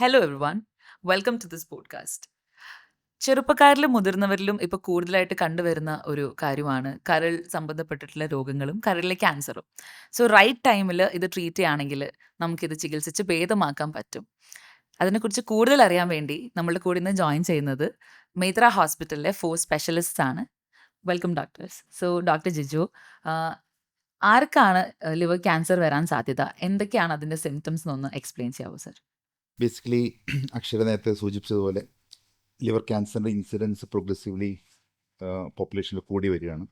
Hello everyone welcome to this podcast ചെറുപ്പക്കാരിലും മുതിർന്നവരിലും ഇപ്പോൾ കൂടുതലായിട്ട് കണ്ടുവരുന്ന ഒരു കാര്യമാണ് കരൾ സംബന്ധപ്പെട്ടിട്ടുള്ള രോഗങ്ങളും കരളിലെ ക്യാൻസറും സോ റൈറ്റ് ടൈമിൽ ഇത് ട്രീറ്റ് ചെയ്യുകയാണെങ്കിൽ നമുക്കിത് ചികിത്സിച്ച് ഭേദമാക്കാൻ പറ്റും. അതിനെക്കുറിച്ച് കൂടുതൽ അറിയാൻ വേണ്ടി നമ്മളുടെ കൂടെ ഇന്ന് ജോയിൻ ചെയ്യുന്നത് മേത്ര ഹോസ്പിറ്റലിലെ ഫോർ സ്പെഷ്യലിസ്റ്റ് ആണ്. Welcome doctors so doctor Jiju ആർക്കാണ് ലിവർ ക്യാൻസർ വരാൻ സാധ്യത? എന്തൊക്കെയാണ് അതിന്റെ സിംറ്റംസ് എന്നൊന്ന് എക്സ്പ്ലെയിൻ ചെയ്യാവോ സർ ബേസിക്കലി അക്ഷര നേരത്തെ സൂചിപ്പിച്ചതുപോലെ ലിവർ ക്യാൻസറിന്റെ ഇൻസിഡൻസ് പ്രോഗ്രസീവ്ലി പോപ്പുലേഷനിൽ കൂടി വരികയാണ്.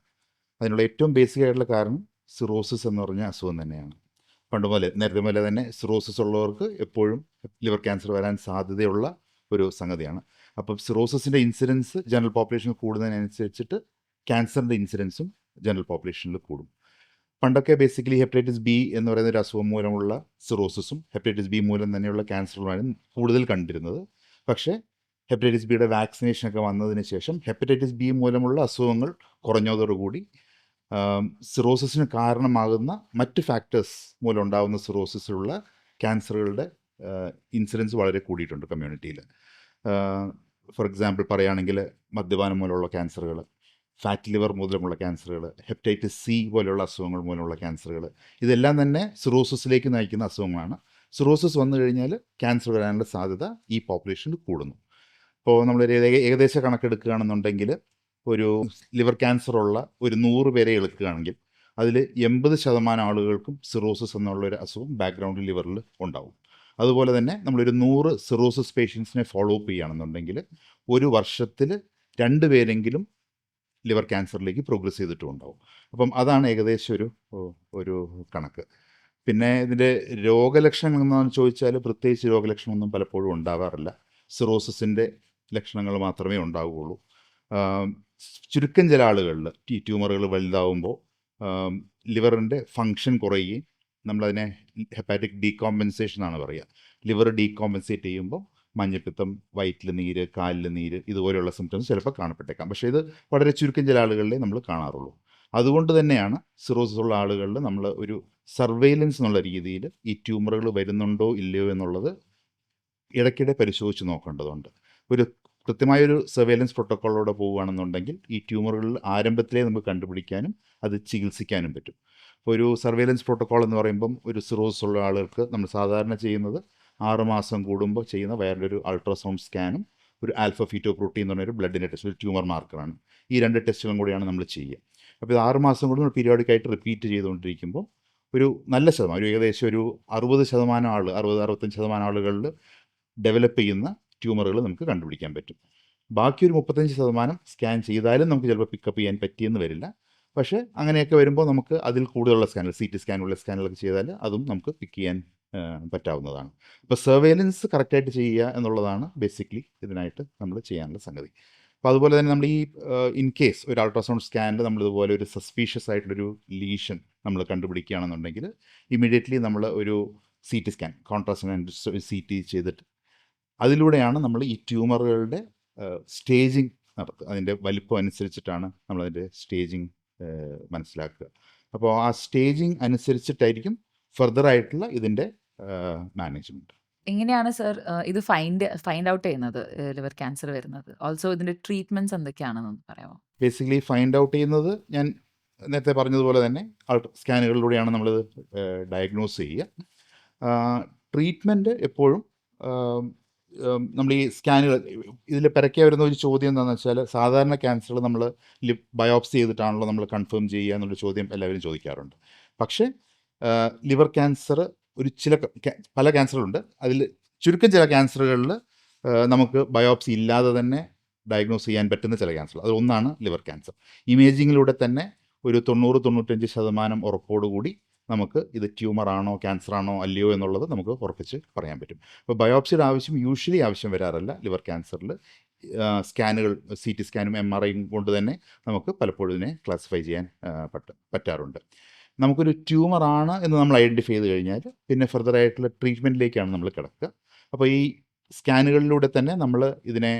അതിനുള്ള ഏറ്റവും ബേസിക് ആയിട്ടുള്ള കാരണം സിറോസിസ് എന്ന് പറഞ്ഞ അസുഖം തന്നെയാണ്. പണ്ട് പോലെ നേരത്തെ പോലെ തന്നെ സിറോസിസ് ഉള്ളവർക്ക് എപ്പോഴും ലിവർ ക്യാൻസർ വരാൻ സാധ്യതയുള്ള ഒരു സംഗതിയാണ്. അപ്പം സിറോസിസിന്റെ ഇൻസിഡൻസ് ജനറൽ പോപ്പുലേഷൻ കൂടുന്നതിനനുസരിച്ചിട്ട് ക്യാൻസറിന്റെ ഇൻസിഡൻസും ജനറൽ പോപ്പുലേഷനിൽ കൂടും. പണ്ടൊക്കെ ബേസിക്കലി ഹെപ്പറ്റൈറ്റിസ് ബി എന്ന് പറയുന്ന ഒരു അസുഖം മൂലമുള്ള സിറോസിസും ഹെപ്പറ്റൈറ്റിസ് ബി മൂലം തന്നെയുള്ള ക്യാൻസറുമാണ് കൂടുതൽ കണ്ടിരുന്നത്. പക്ഷേ ഹെപ്പറ്റൈറ്റിസ് ബിയുടെ വാക്സിനേഷനൊക്കെ വന്നതിന് ശേഷം ഹെപ്പറ്റൈറ്റിസ് ബി മൂലമുള്ള അസുഖങ്ങൾ കുറഞ്ഞതോടുകൂടി സിറോസിസിന് കാരണമാകുന്ന മറ്റ് ഫാക്ടേഴ്സ് മൂലം ഉണ്ടാകുന്ന സിറോസിസിലുള്ള ക്യാൻസറുകളുടെ ഇൻസിഡൻസ് വളരെ കൂടിയിട്ടുണ്ട് കമ്മ്യൂണിറ്റിയിൽ ഫോർ എക്സാമ്പിൾ പറയുകയാണെങ്കിൽ മദ്യപാനം മൂലമുള്ള ക്യാൻസറുകൾ ഫാറ്റ് ലിവർ മൂലമുള്ള ക്യാൻസറുകൾ ഹെപ്പറ്റൈറ്റിസ് സി പോലെയുള്ള അസുഖങ്ങൾ മൂലമുള്ള ക്യാൻസറുകൾ ഇതെല്ലാം തന്നെ സിറോസിസിലേക്ക് നയിക്കുന്ന അസുഖങ്ങളാണ്. സിറോസിസ് വന്നു കഴിഞ്ഞാൽ ക്യാൻസർ വരാനുള്ള സാധ്യത ഈ പോപ്പുലേഷനിൽ കൂടുന്നു. ഇപ്പോൾ നമ്മൾ ഏകദേശ കണക്കെടുക്കുകയാണെന്നുണ്ടെങ്കിൽ ഒരു ലിവർ ക്യാൻസർ ഉള്ള ഒരു നൂറ് പേരെ എടുക്കുകയാണെങ്കിൽ അതിൽ എൺപത് ശതമാനം ആളുകൾക്കും സിറോസിസ് എന്നുള്ള ഒരു അസുഖം ബാക്ക്ഗ്രൗണ്ട് ലിവറിൽ ഉണ്ടാവും. അതുപോലെ തന്നെ നമ്മളൊരു നൂറ് സിറോസിസ് പേഷ്യൻസിനെ ഫോളോ അപ്പ് ചെയ്യുകയാണെന്നുണ്ടെങ്കിൽ ഒരു വർഷത്തിൽ രണ്ട് പേരെങ്കിലും ലിവർ ക്യാൻസറിലേക്ക് പ്രോഗ്രസ് ചെയ്തിട്ടും ഉണ്ടാവും അപ്പം അതാണ് ഏകദേശം ഒരു ഒരു കണക്ക്. പിന്നെ ഇതിന്റെ രോഗലക്ഷണങ്ങൾ എന്താണെന്ന് ചോദിച്ചാൽ പ്രത്യേകിച്ച് രോഗലക്ഷണമൊന്നും പലപ്പോഴും ഉണ്ടാവാറില്ല. സിറോസിന്റെ ലക്ഷണങ്ങൾ മാത്രമേ ഉണ്ടാവുകയുള്ളൂ. ചുരുക്കം ചില ആളുകളിൽ ഈ ട്യൂമറുകൾ വലുതാവുമ്പോൾ ലിവറിന്റെ ഫങ്ഷൻ കുറയുകയും നമ്മളതിനെ ഹെപ്പാറ്റിക് ഡീകോമ്പൻസേഷൻ ആണ് പറയുക. ലിവർ ഡീകോമ്പൻസേറ്റ് ചെയ്യുമ്പോൾ മഞ്ഞപ്പിത്തം വയറ്റിൽ നീര് കാലിൽ നീര് ഇതുപോലെയുള്ള സിംറ്റംസ് ചിലപ്പോൾ കാണപ്പെട്ടേക്കാം. പക്ഷേ ഇത് വളരെ ചുരുക്കം ചില ആളുകളിലെ നമ്മൾ കാണാറുള്ളൂ. അതുകൊണ്ട് തന്നെയാണ് സിറോസിസ് ഉള്ള ആളുകളിൽ നമ്മൾ ഒരു സർവൈലൻസ് എന്നുള്ള രീതിയിൽ ഈ ട്യൂമറുകൾ വരുന്നുണ്ടോ ഇല്ലയോ എന്നുള്ളത് ഇടയ്ക്കിടെ പരിശോധിച്ച് നോക്കേണ്ടതുണ്ട്. ഒരു കൃത്യമായൊരു സർവൈലൻസ് പ്രോട്ടോക്കോളിലൂടെ പോവുകയാണെന്നുണ്ടെങ്കിൽ ഈ ട്യൂമറുകളിൽ ആരംഭത്തിലേ നമുക്ക് കണ്ടുപിടിക്കാനും അത് ചികിത്സിക്കാനും പറ്റും. ഒരു സർവൈലൻസ് പ്രോട്ടോക്കോൾ എന്ന് പറയുമ്പം ഒരു സിറോസ് ഉള്ള ആളുകൾക്ക് നമ്മൾ സാധാരണ ചെയ്യുന്നത് ആറുമാസം കൂടുമ്പോൾ ചെയ്യുന്ന വേറൊരു അൾട്രാസൗണ്ട് സ്കാനും ഒരു ആൽഫ ഫീറ്റോ പ്രോട്ടീൻ എന്ന് പറഞ്ഞൊരു ബ്ലഡിന്റെ ടെസ്റ്റ് ഒരു ട്യൂമർ മാർക്കറാണ് ഈ രണ്ട് ടെസ്റ്റുകളും കൂടിയാണ് നമ്മൾ ചെയ്യുക. അപ്പോൾ ഇത് ആറ് മാസം കൂടുമ്പോൾ നമ്മൾ പീരിയോഡിക്കായിട്ട് റിപ്പീറ്റ് ചെയ്തുകൊണ്ടിരിക്കുമ്പോൾ ഒരു നല്ല ശതമാനം ഒരു ഏകദേശം ഒരു അറുപത് ശതമാനം ആൾ അറുപത് അറുപത്തഞ്ച് ശതമാനം ആളുകളിൽ ഡെവലപ്പ് ചെയ്യുന്ന ട്യൂമറുകൾ നമുക്ക് കണ്ടുപിടിക്കാൻ പറ്റും. ബാക്കി ഒരു മുപ്പത്തഞ്ച് ശതമാനം സ്കാൻ ചെയ്താലും നമുക്ക് ചിലപ്പോൾ പിക്കപ്പ് ചെയ്യാൻ പറ്റിയെന്ന് വരില്ല. പക്ഷേ അങ്ങനെയൊക്കെ വരുമ്പോൾ നമുക്ക് അതിൽ കൂടുതലുള്ള സ്കാനുകൾ സി ടി സ്കാനുള്ള സ്കാനുകളൊക്കെ ചെയ്താൽ അതും നമുക്ക് പിക്ക് ചെയ്യാൻ പറ്റാവുന്നതാണ്. അപ്പോൾ സർവേലൻസ് കറക്റ്റായിട്ട് ചെയ്യുക എന്നുള്ളതാണ് ബേസിക്കലി ഇതിനായിട്ട് നമ്മൾ ചെയ്യാനുള്ള സംഗതി. അപ്പോൾ അതുപോലെ തന്നെ നമ്മൾ ഈ ഇൻ കേസ് ഒരു അൾട്രാസൗണ്ട് സ്കാനിൽ നമ്മൾ ഇതുപോലെ ഒരു സസ്പീഷ്യസ് ആയിട്ടുള്ളൊരു ലീഷൻ നമ്മൾ കണ്ടുപിടിക്കുകയാണെന്നുണ്ടെങ്കിൽ ഇമ്മീഡിയറ്റ്ലി നമ്മൾ ഒരു C T scan contrast C T ചെയ്തിട്ട് അതിലൂടെയാണ് നമ്മൾ ഈ ട്യൂമറുകളുടെ സ്റ്റേജിങ് നടത്തുക. അതിന്റെ വലിപ്പം അനുസരിച്ചിട്ടാണ് നമ്മളതിന്റെ സ്റ്റേജിങ് മനസ്സിലാക്കുക. അപ്പോൾ ആ സ്റ്റേജിങ് അനുസരിച്ചിട്ടായിരിക്കും ഫർദർ ആയിട്ടുള്ള ഇതിന്റെ മാനേജ്മെന്റ് എങ്ങനെയാണ് സർ ഇത് ഫൈൻഡ് ഫൈൻഡ് ഔട്ട് ചെയ്യുന്നത്? ലിവർ ക്യാൻസർ വരുന്നത്. ഓൾസോ ഇതിന്റെ ട്രീറ്റ്മെന്റ്സ് എന്തൊക്കെയാണെന്ന് പറയാമോ? ബേസിക്കലി ഫൈൻഡ് ഔട്ട് ചെയ്യുന്നത് ഞാൻ നേരത്തെ പറഞ്ഞതുപോലെ തന്നെ സ്കാനുകളിലൂടെയാണ് നമ്മളിത് ഡയഗ്നോസ് ചെയ്യുക. ട്രീറ്റ്മെന്റ് എപ്പോഴും നമ്മൾ ഈ സ്കാനുകൾ ഇതിൽ പിറക്കെ വരുന്ന ഒരു ചോദ്യം എന്താണെന്ന് വെച്ചാൽ സാധാരണ ക്യാൻസറുകൾ നമ്മൾ ബയോപ്സി ചെയ്തിട്ടാണല്ലോ നമ്മൾ കൺഫേം ചെയ്യുക എന്നുള്ള ചോദ്യം എല്ലാവരും ചോദിക്കാറുണ്ട്. പക്ഷേ ലിവർ ക്യാൻസർ ഒരു ചില പല ക്യാൻസറുകളുണ്ട്. അതിൽ ചുരുക്കം ചില ക്യാൻസറുകളിൽ നമുക്ക് ബയോപ്സി ഇല്ലാതെ തന്നെ ഡയഗ്നോസ് ചെയ്യാൻ പറ്റുന്ന ചില ക്യാൻസർ. അത് ഒന്നാണ് ലിവർ ക്യാൻസർ. ഇമേജിങ്ങിലൂടെ തന്നെ ഒരു തൊണ്ണൂറ് തൊണ്ണൂറ്റഞ്ച് ശതമാനം ഉറപ്പോടുകൂടി നമുക്ക് ഇത് ട്യൂമറാണോ ക്യാൻസറാണോ അല്ലയോ എന്നുള്ളത് നമുക്ക് ഉറപ്പിച്ച് പറയാൻ പറ്റും. അപ്പോൾ ബയോപ്സിയുടെ ആവശ്യം യൂഷ്വലി ആവശ്യം വരാറില്ല. ലിവർ ക്യാൻസറിൽ സ്കാനുകൾ സി ടി സ്കാനും എം ആർ ഐയും കൊണ്ട് തന്നെ നമുക്ക് പലപ്പോഴും ഇതിനെ ക്ലാസിഫൈ ചെയ്യാൻ പറ്റാറുണ്ട്. നമുക്കൊരു ട്യൂമറാണ് എന്ന് നമ്മൾ ഐഡന്റിഫൈ ചെയ്ത് കഴിഞ്ഞാൽ പിന്നെ ഫർദർ ആയിട്ടുള്ള ട്രീറ്റ്മെന്റിലേക്കാണ് നമ്മൾ കിടക്കുക. അപ്പോൾ ഈ സ്കാനുകളിലൂടെ തന്നെ നമ്മൾ ഇതിനെ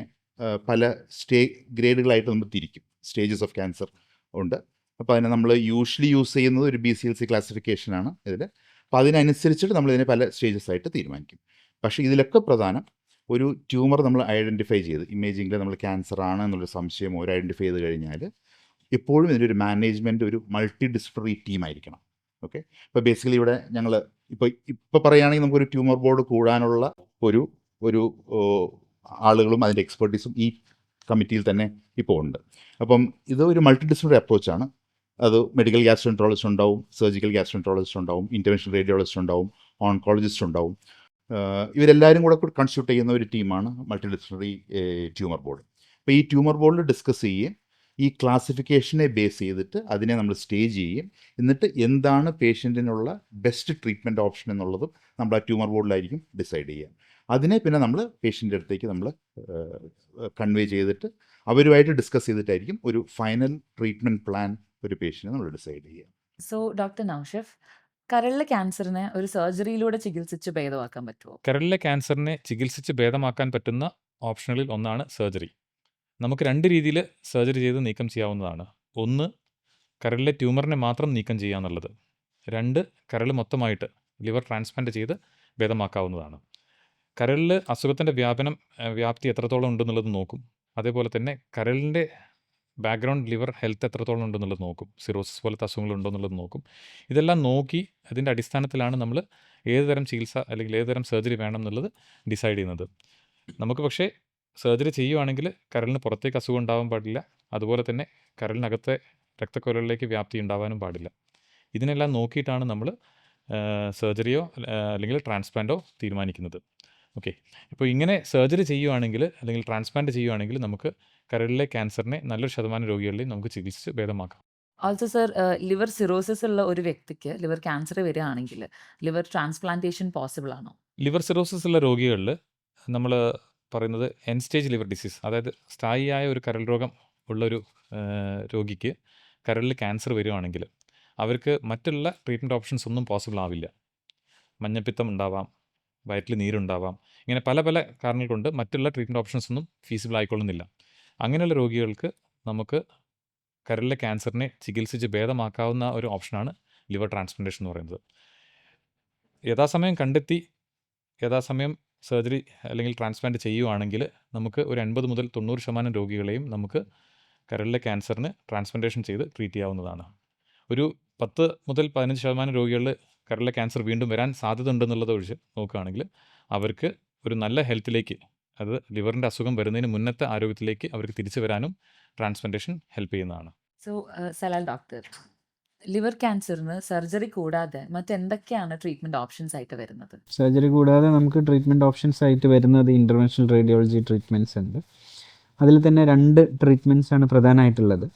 പല സ്റ്റേ ഗ്രേഡുകളായിട്ട് നമ്മൾ തിരിക്കും. സ്റ്റേജസ് ഓഫ് ക്യാൻസർ ഉണ്ട്. അപ്പോൾ അതിനെ നമ്മൾ യൂഷ്വലി യൂസ് ചെയ്യുന്നത് ഒരു ബി സി എൽ സി ക്ലാസിഫിക്കേഷനാണ് ഇതിൽ അപ്പോൾ അതിനനുസരിച്ചിട്ട് നമ്മൾ ഇതിനെ പല സ്റ്റേജസ് ആയിട്ട് തീരുമാനിക്കും. പക്ഷേ ഇതിലൊക്കെ പ്രധാനം ഒരു ട്യൂമർ നമ്മൾ ഐഡന്റിഫൈ ചെയ്ത് ഇമേജിങ്ങിൽ നമ്മൾ ക്യാൻസർ ആണ് എന്നുള്ളൊരു സംശയം ഒരു ഐഡന്റിഫൈ ചെയ്ത് കഴിഞ്ഞാൽ എപ്പോഴും ഇതിന്റെ ഒരു മാനേജ്മെന്റ് ഒരു മൾട്ടി ഡിസിപ്ലിനറി ടീമായിരിക്കണം ഓക്കെ ഇപ്പോൾ ബേസിക്കലി ഇവിടെ ഞങ്ങൾ ഇപ്പോൾ ഇപ്പോൾ പറയുകയാണെങ്കിൽ നമുക്കൊരു ട്യൂമർ ബോർഡ് കൂടാനുള്ള ഒരു ഒരു ആളുകളും അതിന്റെ എക്സ്പെർട്ടീസും ഈ കമ്മിറ്റിയിൽ തന്നെ ഇപ്പോൾ ഉണ്ട്. അപ്പം ഇത് ഒരു മൾട്ടി ഡിസിപ്ലിനറി അപ്രോച്ചാണ് അത് മെഡിക്കൽ ഗ്യാസ്ട്രോൻട്രോളജിസ്റ്റ് ഉണ്ടാവും സർജിക്കൽ ഗ്യാസ്ട്രോൻട്രോളജിസ്റ്റ് ഉണ്ടാവും ഇന്റർവെൻഷൻ റേഡിയോളജിസ്റ്റ് ഉണ്ടാവും ഓൺകോളജിസ്റ്റ് ഉണ്ടാവും. ഇവരെല്ലാവരും കൂടെ കൺസ്റ്റിറ്റ്യൂട്ട് ചെയ്യുന്ന ഒരു ടീമാണ് മൾട്ടി ഡിസിപ്ലിനറി ട്യൂമർ ബോർഡ് അപ്പോൾ ഈ ട്യൂമർ ബോർഡിൽ ഡിസ്കസ് ചെയ്യുകയും ഈ ക്ലാസിഫിക്കേഷനെ ബേസ് ചെയ്തിട്ട് അതിനെ നമ്മൾ സ്റ്റേജ് ചെയ്യും. എന്നിട്ട് എന്താണ് പേഷ്യന്റിനുള്ള ബെസ്റ്റ് ട്രീറ്റ്മെന്റ് ഓപ്ഷൻ എന്നുള്ളതും നമ്മൾ ആ ട്യൂമർ ബോർഡിലായിരിക്കും ഡിസൈഡ് ചെയ്യുക. അതിനെ പിന്നെ നമ്മൾ പേഷ്യന്റെ അടുത്തേക്ക് നമ്മൾ കൺവേ ചെയ്തിട്ട് അവരുമായിട്ട് ഡിസ്കസ് ചെയ്തിട്ടായിരിക്കും ഒരു ഫൈനൽ ട്രീറ്റ്മെന്റ് പ്ലാൻ ഒരു പേഷ്യനെ നമ്മൾ ഡിസൈഡ് ചെയ്യുക. സോ ഡോക്ടർ നൌഷഫ് കരളിലെ ക്യാൻസറിനെ ഒരു സർജറിയിലൂടെ ചികിത്സിച്ച് ഭേദമാക്കാൻ പറ്റുമോ? കരളിലെ ക്യാൻസറിനെ ചികിത്സിച്ച് ഭേദമാക്കാൻ പറ്റുന്ന ഓപ്ഷനുകളിൽ ഒന്നാണ് സർജറി നമുക്ക് രണ്ട് രീതിയിൽ സർജറി ചെയ്ത് നീക്കം ചെയ്യാവുന്നതാണ്. ഒന്ന് കരളിലെ ട്യൂമറിനെ മാത്രം നീക്കം ചെയ്യുക എന്നുള്ളത്. രണ്ട് കരൾ മൊത്തമായിട്ട് ലിവർ ട്രാൻസ്പ്ലാന്റ് ചെയ്ത് ഭേദമാക്കാവുന്നതാണ്. കരളിൽ അസുഖത്തിന്റെ വ്യാപനം വ്യാപ്തി എത്രത്തോളം ഉണ്ടെന്നുള്ളത് നോക്കും. അതേപോലെ തന്നെ കരളിന്റെ ബാക്ക്ഗ്രൗണ്ട് ലിവർ ഹെൽത്ത് എത്രത്തോളം ഉണ്ടെന്നുള്ളത് നോക്കും. സിറോസിസ് പോലത്തെ അസുഖങ്ങൾ ഉണ്ടോ എന്നുള്ളത് നോക്കും. ഇതെല്ലാം നോക്കി അതിന്റെ അടിസ്ഥാനത്തിലാണ് നമ്മൾ ഏത് തരം ചികിത്സ അല്ലെങ്കിൽ ഏത് തരം സർജറി വേണം എന്നുള്ളത് ഡിസൈഡ് ചെയ്യുന്നത്. നമുക്ക് പക്ഷേ സർജറി ചെയ്യുവാണെങ്കിൽ കരളിന് പുറത്തേക്ക് അസുഖം ഉണ്ടാവാൻ പാടില്ല. അതുപോലെ തന്നെ കരളിനകത്തെ രക്തക്കൊലകളിലേക്ക് വ്യാപ്തി ഉണ്ടാവാനും പാടില്ല. ഇതിനെല്ലാം നോക്കിയിട്ടാണ് നമ്മൾ സർജറിയോ അല്ലെങ്കിൽ ട്രാൻസ്പ്ലാന്റോ തീരുമാനിക്കുന്നത്. ഓക്കെ. ഇപ്പോൾ ഇങ്ങനെ സർജറി ചെയ്യുവാണെങ്കിൽ അല്ലെങ്കിൽ ട്രാൻസ്പ്ലാന്റ് ചെയ്യുവാണെങ്കിൽ നമുക്ക് കരളിലെ ക്യാൻസറിനെ നല്ലൊരു ശതമാനം രോഗികളിൽ നമുക്ക് ചികിത്സിച്ച് ഭേദമാക്കാം. ഓൾസോ സർ ലിവർ സിറോസിസ് ഉള്ള ഒരു വ്യക്തിക്ക് ലിവർ ക്യാൻസർ വരികയാണെങ്കിൽ ലിവർ ട്രാൻസ്പ്ലാന്റേഷൻ പോസിബിൾ ആണോ? ലിവർ സിറോസിസ് ഉള്ള രോഗികളിൽ നമ്മൾ പറയുന്നത് എൻ സ്റ്റേജ് ലിവർ ഡിസീസ് അതായത് സ്ഥായിയായ ഒരു കരൾ രോഗം ഉള്ളൊരു രോഗിക്ക് കരളിൽ ക്യാൻസർ വരുവാണെങ്കിൽ അവർക്ക് മറ്റുള്ള ട്രീറ്റ്മെന്റ് ഓപ്ഷൻസ് ഒന്നും പോസിബിൾ ആവില്ല. മഞ്ഞപ്പിത്തം ഉണ്ടാവാം വയറ്റിൽ നീരുണ്ടാവാം ഇങ്ങനെ പല പല കാരണങ്ങൾ കൊണ്ട് മറ്റുള്ള ട്രീറ്റ്മെന്റ് ഓപ്ഷൻസ് ഒന്നും ഫീസിബിൾ ആയിക്കൊള്ളുന്നില്ല. അങ്ങനെയുള്ള രോഗികൾക്ക് നമുക്ക് കരളിലെ ക്യാൻസറിനെ ചികിത്സിച്ച് ഭേദമാക്കാവുന്ന ഒരു ഓപ്ഷനാണ് ലിവർ ട്രാൻസ്പ്ലാന്റേഷൻ എന്ന് പറയുന്നത്. യഥാസമയം കണ്ടെത്തി യഥാസമയം സർജറി അല്ലെങ്കിൽ ട്രാൻസ്പ്ലാന്റ് ചെയ്യുവാണെങ്കിൽ നമുക്ക് ഒരു എൺപത് മുതൽ തൊണ്ണൂറ് ശതമാനം രോഗികളെയും നമുക്ക് കരളിലെ ക്യാൻസറിന് ട്രാൻസ്പ്ലാന്റേഷൻ ചെയ്ത് ട്രീറ്റ് ചെയ്യാവുന്നതാണ്. ഒരു പത്ത് മുതൽ പതിനഞ്ച് ശതമാനം രോഗികളിൽ കരളിലെ ക്യാൻസർ വീണ്ടും വരാൻ സാധ്യത ഉണ്ടെന്നുള്ളത് ഒഴിച്ച് നോക്കുകയാണെങ്കിൽ അവർക്ക് ഒരു നല്ല ഹെൽത്തിലേക്ക് അത് ലിവറിന്റെ അസുഖം വരുന്നതിന് മുന്നത്തെ ആരോഗ്യത്തിലേക്ക് അവർക്ക് തിരിച്ചു വരാനും ട്രാൻസ്പ്ലാന്റേഷൻ ഹെൽപ്പ് ചെയ്യുന്നതാണ്. സോ സലാൽ ഡോക്ടർ ലിവർ ക്യാൻസറിന് സർജറി കൂടാതെ മറ്റെന്തൊക്കെയാണ് ട്രീറ്റ്മെന്റ് ഓപ്ഷൻസ് ആയിട്ട് വരുന്നത്? സർജറി കൂടാതെ നമുക്ക് ട്രീറ്റ്മെന്റ് ഓപ്ഷൻസ് ആയിട്ട് വരുന്നത് ഇന്റർവെൻഷണൽ റേഡിയോളജി ട്രീറ്റ്മെന്റ്സ് ഉണ്ട്. അതിൽ തന്നെ രണ്ട് ട്രീറ്റ്മെന്റ്സ് ആണ് പ്രധാനമായിട്ടുള്ളത്.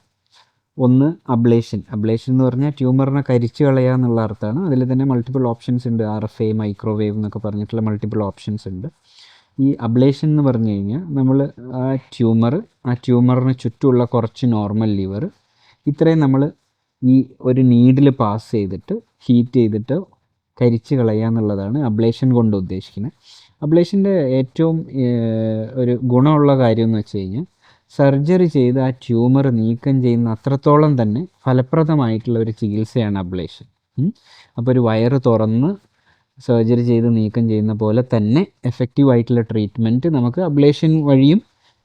ഒന്ന് അബ്ലേഷൻ. അബ്ലേഷൻ എന്ന് പറഞ്ഞാൽ ട്യൂമറിനെ കരിച്ചു കളയുക എന്നുള്ള അർത്ഥമാണ്. അതിൽ തന്നെ മൾട്ടിപ്പിൾ ഓപ്ഷൻസ് ഉണ്ട്. ആർ എഫ് എ മൈക്രോവേവ് എന്നൊക്കെ പറഞ്ഞിട്ടുള്ള മൾട്ടിപ്പിൾ ഓപ്ഷൻസ് ഉണ്ട്. ഈ അബ്ലേഷൻ എന്ന് പറഞ്ഞു കഴിഞ്ഞാൽ നമ്മൾ ആ ട്യൂമർ ആ ട്യൂമറിന് ചുറ്റുമുള്ള കുറച്ച് നോർമൽ ലിവർ ഇത്രയും നമ്മൾ ഈ ഒരു നീഡിൽ പാസ് ചെയ്തിട്ട് ഹീറ്റ് ചെയ്തിട്ട് കരിച്ച് കളയുക എന്നുള്ളതാണ് അബ്ലേഷൻ കൊണ്ട് ഉദ്ദേശിക്കുന്നത്. അബ്ലേഷന്റെ ഏറ്റവും ഒരു ഗുണമുള്ള കാര്യം എന്ന് വെച്ച് കഴിഞ്ഞാൽ സർജറി ചെയ്ത് ആ ട്യൂമർ നീക്കം ചെയ്യുന്ന അത്രത്തോളം തന്നെ ഫലപ്രദമായിട്ടുള്ള ഒരു ചികിത്സയാണ് അബ്ലേഷൻ അപ്പോൾ ഒരു വയറ് തുറന്ന് സർജറി ചെയ്ത് നീക്കം ചെയ്യുന്ന പോലെ തന്നെ എഫക്റ്റീവ് ആയിട്ടുള്ള ട്രീറ്റ്മെന്റ് നമുക്ക് അബ്ലേഷൻ വഴിയും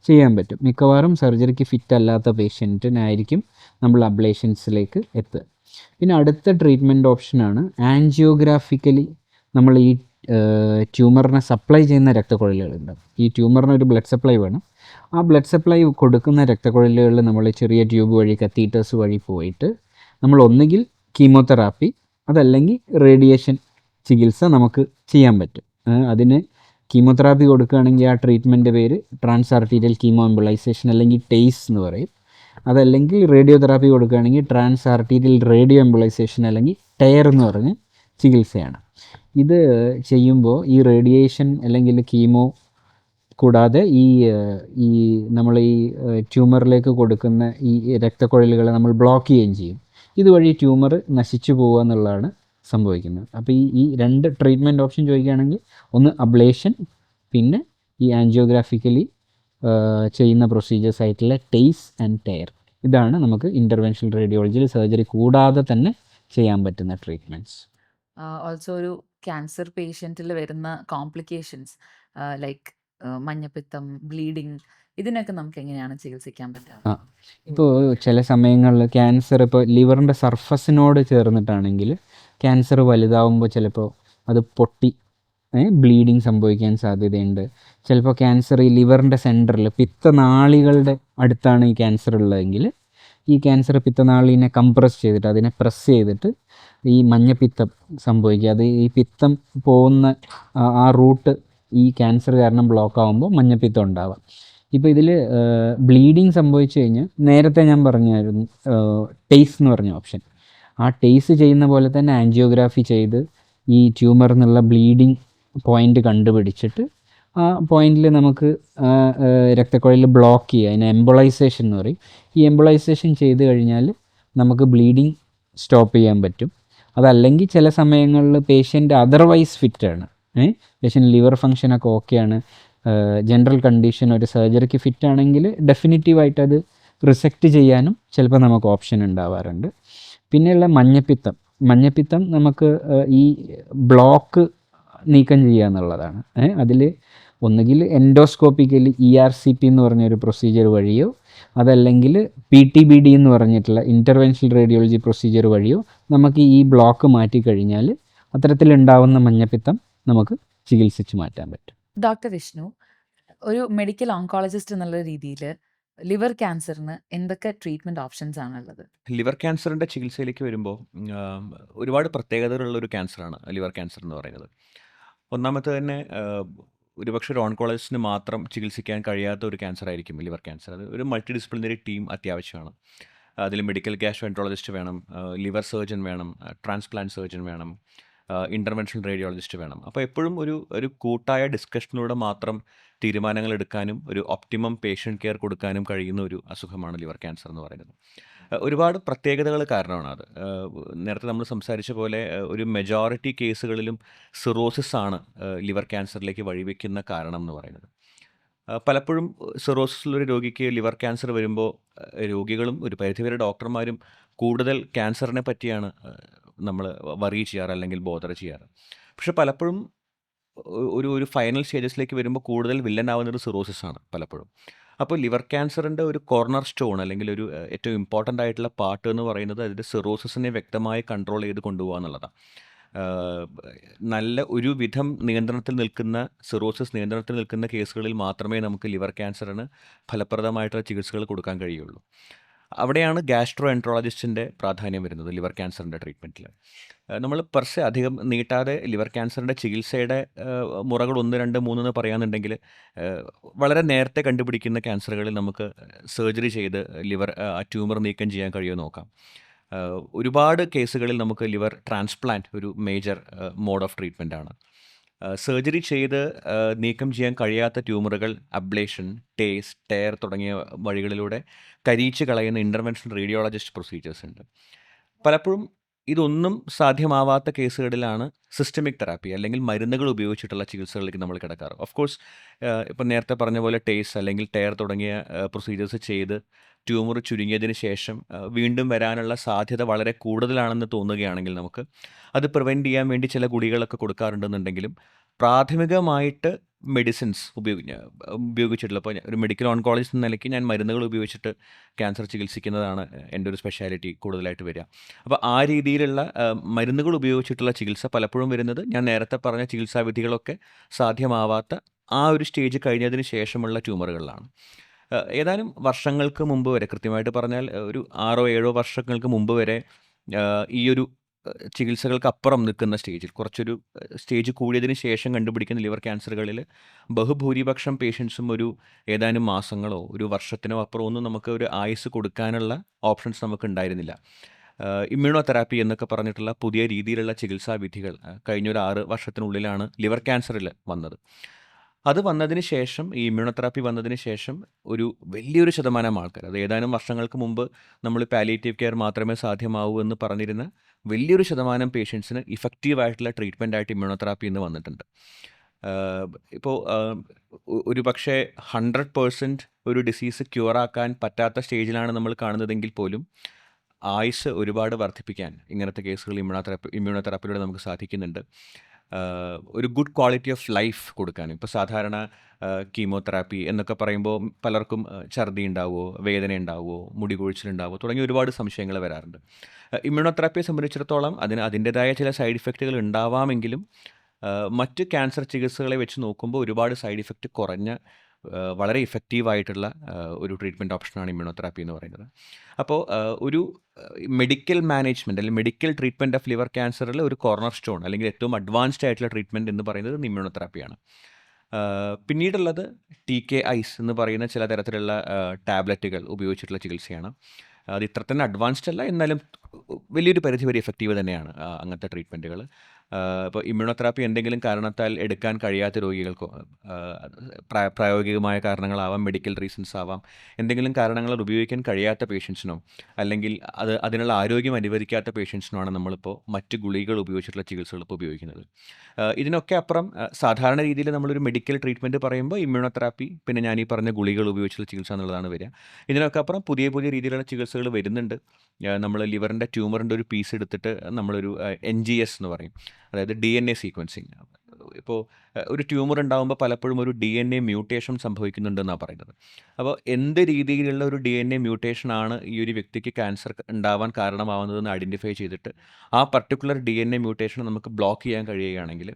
ചെയ്യാൻ പറ്റും. മിക്കവാറും സർജറിക്ക് ഫിറ്റ് അല്ലാത്ത പേഷ്യന്റിനായിരിക്കും നമ്മൾ അബ്ലേഷൻസിലേക്ക് എത്തുക. പിന്നെ അടുത്ത ട്രീറ്റ്മെന്റ് ഓപ്ഷനാണ് ആൻജിയോഗ്രാഫിക്കലി നമ്മൾ ഈ ട്യൂമറിനെ സപ്ലൈ ചെയ്യുന്ന രക്തക്കുഴലുകളുണ്ട്. ഈ ട്യൂമറിന് ഒരു ബ്ലഡ് സപ്ലൈ വേണം. ആ ബ്ലഡ് സപ്ലൈ കൊടുക്കുന്ന രക്തക്കുഴലുകളിൽ നമ്മൾ ചെറിയ ട്യൂബ് വഴി കത്തീറ്റേഴ്സ് വഴി പോയിട്ട് നമ്മൾ ഒന്നുകിൽ കീമോതെറാപ്പി അതല്ലെങ്കിൽ റേഡിയേഷൻ ചികിത്സ നമുക്ക് ചെയ്യാൻ പറ്റും. അതിന് കീമോതെറാപ്പി കൊടുക്കുകയാണെങ്കിൽ ആ ട്രീറ്റ്മെന്റ് പേര് ട്രാൻസ് ആർട്ടീരിയൽ കീമോ എംബിളൈസേഷൻ അല്ലെങ്കിൽ ടേസ് എന്ന് പറയും. അതല്ലെങ്കിൽ റേഡിയോ തെറാപ്പി കൊടുക്കുകയാണെങ്കിൽ ട്രാൻസ് ആർട്ടീരിയൽ റേഡിയോ എംബിളൈസേഷൻ അല്ലെങ്കിൽ ടയർ എന്ന് പറഞ്ഞ് ചികിത്സയാണ്. ഇത് ചെയ്യുമ്പോൾ ഈ റേഡിയേഷൻ അല്ലെങ്കിൽ കീമോ കൂടാതെ ഈ ഈ നമ്മൾ ഈ ട്യൂമറിലേക്ക് കൊടുക്കുന്ന ഈ രക്തക്കുഴലുകളെ നമ്മൾ ബ്ലോക്ക് ചെയ്യുകയും ചെയ്യും. ഇതുവഴി ട്യൂമർ നശിച്ചു പോകുക എന്നുള്ളതാണ് സംഭവിക്കുന്നത്. അപ്പോൾ ഈ ഈ രണ്ട് ട്രീറ്റ്മെന്റ് ഓപ്ഷൻ ചോദിക്കുകയാണെങ്കിൽ ഒന്ന് അബ്ലേഷൻ പിന്നെ ഈ ആൻജിയോഗ്രാഫിക്കലി ചെയ്യുന്ന പ്രൊസീജിയേഴ്സ് ആയിട്ടുള്ള ടേസ് ആൻഡ് ടയർ ഇതാണ് നമുക്ക് ഇന്റർവെൻഷണൽ റേഡിയോളജിയിൽ സർജറി കൂടാതെ തന്നെ ചെയ്യാൻ പറ്റുന്ന ട്രീറ്റ്മെന്റ്സ് ഓൾസോ ഒരു ക്യാൻസർ പേഷ്യന്റിൽ വരുന്ന കോംപ്ലിക്കേഷൻസ് ലൈക്ക് മഞ്ഞപ്പിത്തം, ബ്ലീഡിങ് ഇതിനൊക്കെ നമുക്ക് എങ്ങനെയാണ് ചികിത്സിക്കാൻ പറ്റുക? ഇപ്പോൾ ചില സമയങ്ങളിൽ ക്യാൻസർ ഇപ്പോൾ ലിവറിന്റെ സർഫസിനോട് ചേർന്നിട്ടാണെങ്കിൽ ക്യാൻസർ വലുതാവുമ്പോൾ ചിലപ്പോൾ അത് പൊട്ടി ബ്ലീഡിങ് സംഭവിക്കാൻ സാധ്യതയുണ്ട്. ചിലപ്പോൾ ക്യാൻസർ ഈ ലിവറിന്റെ സെന്ററിൽ പിത്തനാളികളുടെ അടുത്താണ് ഈ ക്യാൻസർ ഉള്ളതെങ്കിൽ ഈ ക്യാൻസർ പിത്തനാളിനെ കംപ്രസ് ചെയ്തിട്ട് അതിനെ പ്രസ് ചെയ്തിട്ട് ഈ മഞ്ഞപ്പിത്തം സംഭവിക്കുക. അത് ഈ പിത്തം പോകുന്ന ആ റൂട്ട് ഈ ക്യാൻസർ കാരണം ബ്ലോക്ക് ആകുമ്പോൾ മഞ്ഞപ്പിത്തം ഉണ്ടാവാം. ഇപ്പോൾ ഇതിൽ ബ്ലീഡിങ് സംഭവിച്ചു കഴിഞ്ഞാൽ നേരത്തെ ഞാൻ പറഞ്ഞായിരുന്നു ടേസ് എന്ന് പറഞ്ഞ ഓപ്ഷൻ. ആ ടേസ് ചെയ്യുന്ന പോലെ തന്നെ ആൻജിയോഗ്രാഫി ചെയ്ത് ഈ ട്യൂമർ എന്നുള്ള ബ്ലീഡിങ് പോയിന്റ് കണ്ടുപിടിച്ചിട്ട് ആ പോയിന്റിൽ നമുക്ക് രക്തക്കുഴലിൽ ബ്ലോക്ക് ചെയ്യുക. അതിന് എംബോളൈസേഷൻ എന്ന് പറയും. ഈ എംബോളൈസേഷൻ ചെയ്ത് കഴിഞ്ഞാൽ നമുക്ക് ബ്ലീഡിങ് സ്റ്റോപ്പ് ചെയ്യാൻ പറ്റും. അതല്ലെങ്കിൽ ചില സമയങ്ങളിൽ പേഷ്യന്റ് അതർവൈസ് ഫിറ്റാണ്. ഏഹ് പേഷ്യന്റ് ലിവർ ഫങ്ഷനൊക്കെ ഓക്കെയാണ്. ജനറൽ കണ്ടീഷൻ ഒരു സർജറിക്ക് ഫിറ്റ് ആണെങ്കിൽ ഡെഫിനിറ്റീവായിട്ട് അത് റിസെക്റ്റ് ചെയ്യാനും ചിലപ്പോൾ നമുക്ക് ഓപ്ഷൻ ഉണ്ടാവാറുണ്ട്. പിന്നെയുള്ള മഞ്ഞപ്പിത്തം. മഞ്ഞപ്പിത്തം നമുക്ക് ഈ ബ്ലോക്ക് നീക്കം ചെയ്യുക എന്നുള്ളതാണ്. അതിൽ ഒന്നുകിൽ endoscopically E R C P എന്ന് പറഞ്ഞൊരു പ്രൊസീജിയർ വഴിയോ അതല്ലെങ്കിൽ പി ടി ബി ഡി എന്ന് പറഞ്ഞിട്ടുള്ള ഇന്റർവെൻഷൽ റേഡിയോളജി പ്രൊസീജിയർ വഴിയോ നമുക്ക് ഈ ബ്ലോക്ക് മാറ്റിക്കഴിഞ്ഞാൽ അത്തരത്തിലുണ്ടാവുന്ന മഞ്ഞപ്പിത്തം നമുക്ക് ചികിത്സിച്ച് മാറ്റാൻ പറ്റും. ഡോക്ടർ വിഷ്ണു, ഒരു മെഡിക്കൽ ഓങ്കോളജിസ്റ്റ് എന്നുള്ള രീതിയിൽ ലിവർ ക്യാൻസറിന് എന്തൊക്കെ ട്രീറ്റ്മെന്റ് ഓപ്ഷൻസ് ആണുള്ളത്? ലിവർ ക്യാൻസറിന്റെ ചികിത്സയിലേക്ക് വരുമ്പോൾ ഒരുപാട് പ്രത്യേകതകളുള്ള ഒരു ക്യാൻസറാണ് ലിവർ ക്യാൻസർ എന്ന് പറയുന്നത്. ഒന്നാമത്തെ തന്നെ ഒരുപക്ഷെ ഒരു ഓൺകോളജിസ്റ്റിന് മാത്രം ചികിത്സിക്കാൻ കഴിയാത്ത ഒരു ക്യാൻസർ ആയിരിക്കും ലിവർ ക്യാൻസർ. അത് ഒരു മൾട്ടി ഡിസിപ്ലിനറി ടീം അത്യാവശ്യമാണ്. അതിൽ മെഡിക്കൽ ഗ്യാസ്ട്രോഎൻട്രോളജിസ്റ്റ് വേണം, ലിവർ സർജൻ വേണം, ട്രാൻസ്പ്ലാന്റ് സർജൻ വേണം, ഇന്റർവെൻഷണൽ റേഡിയോളജിസ്റ്റ് വേണം. അപ്പോൾ എപ്പോഴും ഒരു ഒരു കൂട്ടായ ഡിസ്കഷനിലൂടെ മാത്രം തീരുമാനങ്ങൾ എടുക്കാനും ഒരു ഒപ്റ്റിമം പേഷ്യന്റ് കെയർ കൊടുക്കാനും കഴിയുന്ന ഒരു അസുഖമാണ് ലിവർ ക്യാൻസർ എന്ന് പറയുന്നത്. ഒരുപാട് പ്രത്യേകതകൾ കാരണമാണ് അത്. നേരത്തെ നമ്മൾ സംസാരിച്ച പോലെ ഒരു മെജോറിറ്റി കേസുകളിലും സിറോസിസ് ആണ് ലിവർ ക്യാൻസറിലേക്ക് വഴിവെക്കുന്ന കാരണം എന്ന് പറയുന്നത്. പലപ്പോഴും സിറോസിസിലൊരു രോഗിക്ക് ലിവർ ക്യാൻസർ വരുമ്പോൾ രോഗികളും ഒരു പരിധിവരെ ഡോക്ടർമാരും കൂടുതൽ ക്യാൻസറിനെ പറ്റിയാണ് നമ്മൾ വറി ചെയ്യാറ് അല്ലെങ്കിൽ ബോധർ ചെയ്യാറ്. പക്ഷെ പലപ്പോഴും ഒരു ഒരു ഫൈനൽ സ്റ്റേജസിലേക്ക് വരുമ്പോൾ കൂടുതൽ വില്ലൻ ആവുന്നത് സിറോസിസ് ആണ് പലപ്പോഴും. അപ്പോൾ ലിവർ ക്യാൻസറിന്റെ ഒരു കോർണർ സ്റ്റോൺ അല്ലെങ്കിൽ ഒരു ഏറ്റവും ഇമ്പോർട്ടന്റ് ആയിട്ടുള്ള പാർട്ട് എന്ന് പറയുന്നത് അതിന്റെ സിറോസിസിനെ വ്യക്തമായി കൺട്രോൾ ചെയ്ത് കൊണ്ടുപോകുക എന്നുള്ളതാണ്. നല്ല ഒരു വിധം നിയന്ത്രണത്തിൽ നിൽക്കുന്ന സിറോസിസ് നിയന്ത്രണത്തിൽ നിൽക്കുന്ന കേസുകളിൽ മാത്രമേ നമുക്ക് ലിവർ ക്യാൻസറിന് ഫലപ്രദമായിട്ടുള്ള ചികിത്സകൾ കൊടുക്കാൻ കഴിയുള്ളൂ. അവിടെയാണ് ഗ്യാസ്ട്രോ എൻട്രോളജിസ്റ്റിന്റെ പ്രാധാന്യം വരുന്നത് ലിവർ ക്യാൻസറിന്റെ ട്രീറ്റ്മെന്റിൽ. നമ്മൾ പെർസെ അധികം നീട്ടാതെ ലിവർ ക്യാൻസറിന്റെ ചികിത്സയുടെ മുറകൾ ഒന്ന് രണ്ട് മൂന്ന് എന്ന് പറയാന്നുണ്ടെങ്കിൽ വളരെ നേരത്തെ കണ്ടുപിടിക്കുന്ന ക്യാൻസറുകളിൽ നമുക്ക് സർജറി ചെയ്ത് ലിവർ ആ ട്യൂമർ നീക്കം ചെയ്യാൻ കഴിയുമോ നോക്കാം. ഒരുപാട് കേസുകളിൽ നമുക്ക് ലിവർ ട്രാൻസ്പ്ലാന്റ് ഒരു മേജർ മോഡ് ഓഫ് ട്രീറ്റ്മെന്റ് ആണ്. സർജറി ചെയ്ത് നീക്കം ചെയ്യാൻ കഴിയാത്ത ട്യൂമറുകൾ അബ്ലേഷൻ, ടേസ്, ടെയർ തുടങ്ങിയ വഴികളിലൂടെ കരിയിച്ച് കളയുന്ന ഇന്റർവെൻഷൻ റേഡിയോളജിസ്റ്റ് പ്രൊസീജിയേഴ്സ് ഉണ്ട്. പലപ്പോഴും ഇതൊന്നും സാധ്യമാവാത്ത കേസുകളിലാണ് സിസ്റ്റമിക് തെറാപ്പി അല്ലെങ്കിൽ മരുന്നുകൾ ഉപയോഗിച്ചിട്ടുള്ള ചികിത്സകളിലേക്ക് നമ്മൾ കിടക്കാറ്. ഓഫ് കോഴ്സ് ഇപ്പം നേരത്തെ പറഞ്ഞ പോലെ ടേസ് അല്ലെങ്കിൽ ടെയർ തുടങ്ങിയ പ്രൊസീജിയേഴ്സ് ചെയ്ത് ട്യൂമർ ചുരുങ്ങിയതിന് ശേഷം വീണ്ടും വരാനുള്ള സാധ്യത വളരെ കൂടുതലാണെന്ന് തോന്നുകയാണെങ്കിൽ നമുക്ക് അത് പ്രിവെന്റ് ചെയ്യാൻ വേണ്ടി ചില ഗുളികളൊക്കെ കൊടുക്കാറുണ്ടെന്നുണ്ടെങ്കിലും പ്രാഥമികമായിട്ട് മെഡിസിൻസ് ഉപയോഗി ഉപയോഗിച്ചിട്ടുള്ള ഇപ്പോൾ ഒരു മെഡിക്കൽ ഓൺകോളജിസ്റ്റ് എന്ന നിലയ്ക്ക് ഞാൻ മരുന്നുകൾ ഉപയോഗിച്ചിട്ട് ക്യാൻസർ ചികിത്സിക്കുന്നതാണ് എന്റെ ഒരു സ്പെഷ്യാലിറ്റി കൂടുതലായിട്ട് വരിക. അപ്പോൾ ആ രീതിയിലുള്ള മരുന്നുകൾ ഉപയോഗിച്ചിട്ടുള്ള ചികിത്സ പലപ്പോഴും വരുന്നത് ഞാൻ നേരത്തെ പറഞ്ഞ ചികിത്സാ വിധികളൊക്കെ സാധ്യമാവാത്ത ആ ഒരു സ്റ്റേജ് കഴിഞ്ഞതിന് ശേഷമുള്ള ട്യൂമറുകളിലാണ്. ഏതാനും വർഷങ്ങൾക്ക് മുമ്പ് വരെ കൃത്യമായിട്ട് പറഞ്ഞാൽ ഒരു ആറോ ഏഴോ വർഷങ്ങൾക്ക് മുമ്പ് വരെ ഈ ഒരു ആ, ചികിത്സകൾക്കപ്പുറം നിൽക്കുന്ന സ്റ്റേജിൽ കുറച്ചൊരു സ്റ്റേജ് കൂടിയതിന് ശേഷം കണ്ടുപിടിക്കുന്ന ലിവർ ക്യാൻസറുകളിൽ ബഹുഭൂരിപക്ഷം പേഷ്യൻസും ഒരു ഏതാനും മാസങ്ങളോ ഒരു വർഷത്തിനോ അപ്പുറം ഒന്നും നമുക്ക് ഒരു ആയുസ് കൊടുക്കാനുള്ള ഓപ്ഷൻസ് നമുക്ക് ഉണ്ടായിരുന്നില്ല. ഇമ്മ്യൂണോ തെറാപ്പി എന്നൊക്കെ പറഞ്ഞിട്ടുള്ള പുതിയ രീതിയിലുള്ള ചികിത്സാ വിധികൾ കഴിഞ്ഞൊരു ആറ് വർഷത്തിനുള്ളിലാണ് ലിവർ ക്യാൻസറിൽ വന്നത്. അത് വന്നതിന് ശേഷം ഈ ഇമ്മ്യൂണോതെറാപ്പി വന്നതിന് ശേഷം ഒരു വലിയൊരു ശതമാനം ആൾക്കാർ അത് ഏതാനും വർഷങ്ങൾക്ക് മുമ്പ് നമ്മൾ പാലിയേറ്റീവ് കെയർ മാത്രമേ സാധ്യമാവൂ എന്ന് പറഞ്ഞിരുന്ന വലിയൊരു ശതമാനം പേഷ്യൻസിന് ഇഫക്റ്റീവ് ആയിട്ടുള്ള ട്രീറ്റ്മെന്റ് ആയിട്ട് ഇമ്മ്യൂണോതെറാപ്പി എന്ന് വന്നിട്ടുണ്ട്. ഇപ്പോൾ ഒരു പക്ഷേ ഹൺഡ്രഡ് പേഴ്സന്റ് ഒരു ഡിസീസ് ക്യൂർ ആക്കാൻ പറ്റാത്ത സ്റ്റേജിലാണ് നമ്മൾ കാണുന്നതെങ്കിൽ പോലും ആയുസ് ഒരുപാട് വർദ്ധിപ്പിക്കാൻ ഇങ്ങനത്തെ കേസുകൾ ഇമ്മ്യൂണോതെറാപ്പി ഇമ്മ്യൂണോതെറാപ്പിയിലൂടെ നമുക്ക് സാധിക്കുന്നുണ്ട്. ഒരു ഗുഡ് ക്വാളിറ്റി ഓഫ് ലൈഫ് കൊടുക്കാനും. ഇപ്പോൾ സാധാരണ കീമോതെറാപ്പി എന്നൊക്കെ പറയുമ്പോൾ പലർക്കും ഛർദി ഉണ്ടാവുമോ വേദന ഉണ്ടാവുമോ മുടി കൊഴിച്ചിലുണ്ടാവുമോ തുടങ്ങിയ ഒരുപാട് സംശയങ്ങൾ വരാറുണ്ട്. ഇമ്മ്യൂണോതെറാപ്പിയെ സംബന്ധിച്ചിടത്തോളം അതിന് അതിന്റെതായ ചില സൈഡ് ഇഫക്റ്റുകൾ ഉണ്ടാവാമെങ്കിലും മറ്റ് ക്യാൻസർ ചികിത്സകളെ വെച്ച് നോക്കുമ്പോൾ ഒരുപാട് സൈഡ് ഇഫക്റ്റ് കുറഞ്ഞ വളരെ ഇഫക്റ്റീവ് ആയിട്ടുള്ള ഒരു ട്രീറ്റ്മെന്റ് ഓപ്ഷനാണ് ഇമ്മ്യൂണോതെറാപ്പി എന്ന് പറയുന്നത്. അപ്പോൾ ഒരു മെഡിക്കൽ മാനേജ്മെന്റ് അല്ലെങ്കിൽ മെഡിക്കൽ ട്രീറ്റ്മെന്റ് ഓഫ് ലിവർ ക്യാൻസറിൽ ഒരു കോർണർ സ്റ്റോൺ അല്ലെങ്കിൽ ഏറ്റവും അഡ്വാൻസ്ഡ് ആയിട്ടുള്ള ട്രീറ്റ്മെന്റ് എന്ന് പറയുന്നത് ഇമ്മ്യൂണോതെറാപ്പിയാണ്. പിന്നീടുള്ളത് ടി കെ ഐസ് എന്ന് പറയുന്ന ചില തരത്തിലുള്ള ടാബ്ലറ്റുകൾ ഉപയോഗിച്ചിട്ടുള്ള ചികിത്സയാണ്. അത് ഇത്ര തന്നെ അഡ്വാൻസ്ഡ് അല്ല എന്നാലും വലിയൊരു പരിധി വരെ എഫക്റ്റീവ് തന്നെയാണ് അങ്ങനത്തെ ട്രീറ്റ്മെന്റുകൾ ഇപ്പോൾ ഇമ്മ്യൂണോതെറാപ്പി എന്തെങ്കിലും കാരണത്താൽ എടുക്കാൻ കഴിയാത്ത രോഗികൾക്കോ പ്രായോഗികമായ കാരണങ്ങളാവാം മെഡിക്കൽ റീസൺസ് ആവാം എന്തെങ്കിലും കാരണങ്ങൾ ഉപയോഗിക്കാൻ കഴിയാത്ത പേഷ്യൻസിനോ അല്ലെങ്കിൽ അത് അതിനുള്ള ആരോഗ്യം അനുവദിക്കാത്ത പേഷ്യൻസിനോആണ് നമ്മളിപ്പോൾ മറ്റ് ഗുളികൾ ഉപയോഗിച്ചിട്ടുള്ള ചികിത്സകൾ ഇപ്പോൾ ഉപയോഗിക്കുന്നത്. ഇതിനൊക്കെ അപ്പുറം സാധാരണ രീതിയിൽ നമ്മളൊരു മെഡിക്കൽ ട്രീറ്റ്മെന്റ് പറയുമ്പോൾ ഇമ്മ്യൂണോതെറാപ്പി പിന്നെ ഞാൻ ഈ പറഞ്ഞ ഗുളികൾ ഉപയോഗിച്ചുള്ള ചികിത്സ എന്നുള്ളതാണ് വരിക. ഇതിനൊക്കെ അപ്പുറം പുതിയ പുതിയ രീതിയിലുള്ള ചികിത്സകൾ വരുന്നുണ്ട്. നമ്മൾ ലിവറിന്റെ ട്യൂമറിന്റെ ഒരു പീസ് എടുത്തിട്ട് നമ്മളൊരു എൻ ജി എസ് എന്ന് പറയും. അതായത് ഡി എൻ എ സീക്വൻസിങ് ഇപ്പോൾ ഒരു ട്യൂമർ ഉണ്ടാകുമ്പോൾ പലപ്പോഴും ഒരു ഡി എൻ എ മ്യൂട്ടേഷൻ സംഭവിക്കുന്നുണ്ടെന്നാണ് പറയുന്നത്. അപ്പോൾ എന്ത് രീതിയിലുള്ള ഒരു ഡി എൻ എ മ്യൂട്ടേഷൻ ആണ് ഈ ഒരു വ്യക്തിക്ക് ക്യാൻസർ ഉണ്ടാവാൻ കാരണമാവുന്നതെന്ന് ഐഡന്റിഫൈ ചെയ്തിട്ട് ആ particular D N A mutation നമുക്ക് ബ്ലോക്ക് ചെയ്യാൻ കഴിയുകയാണെങ്കിൽ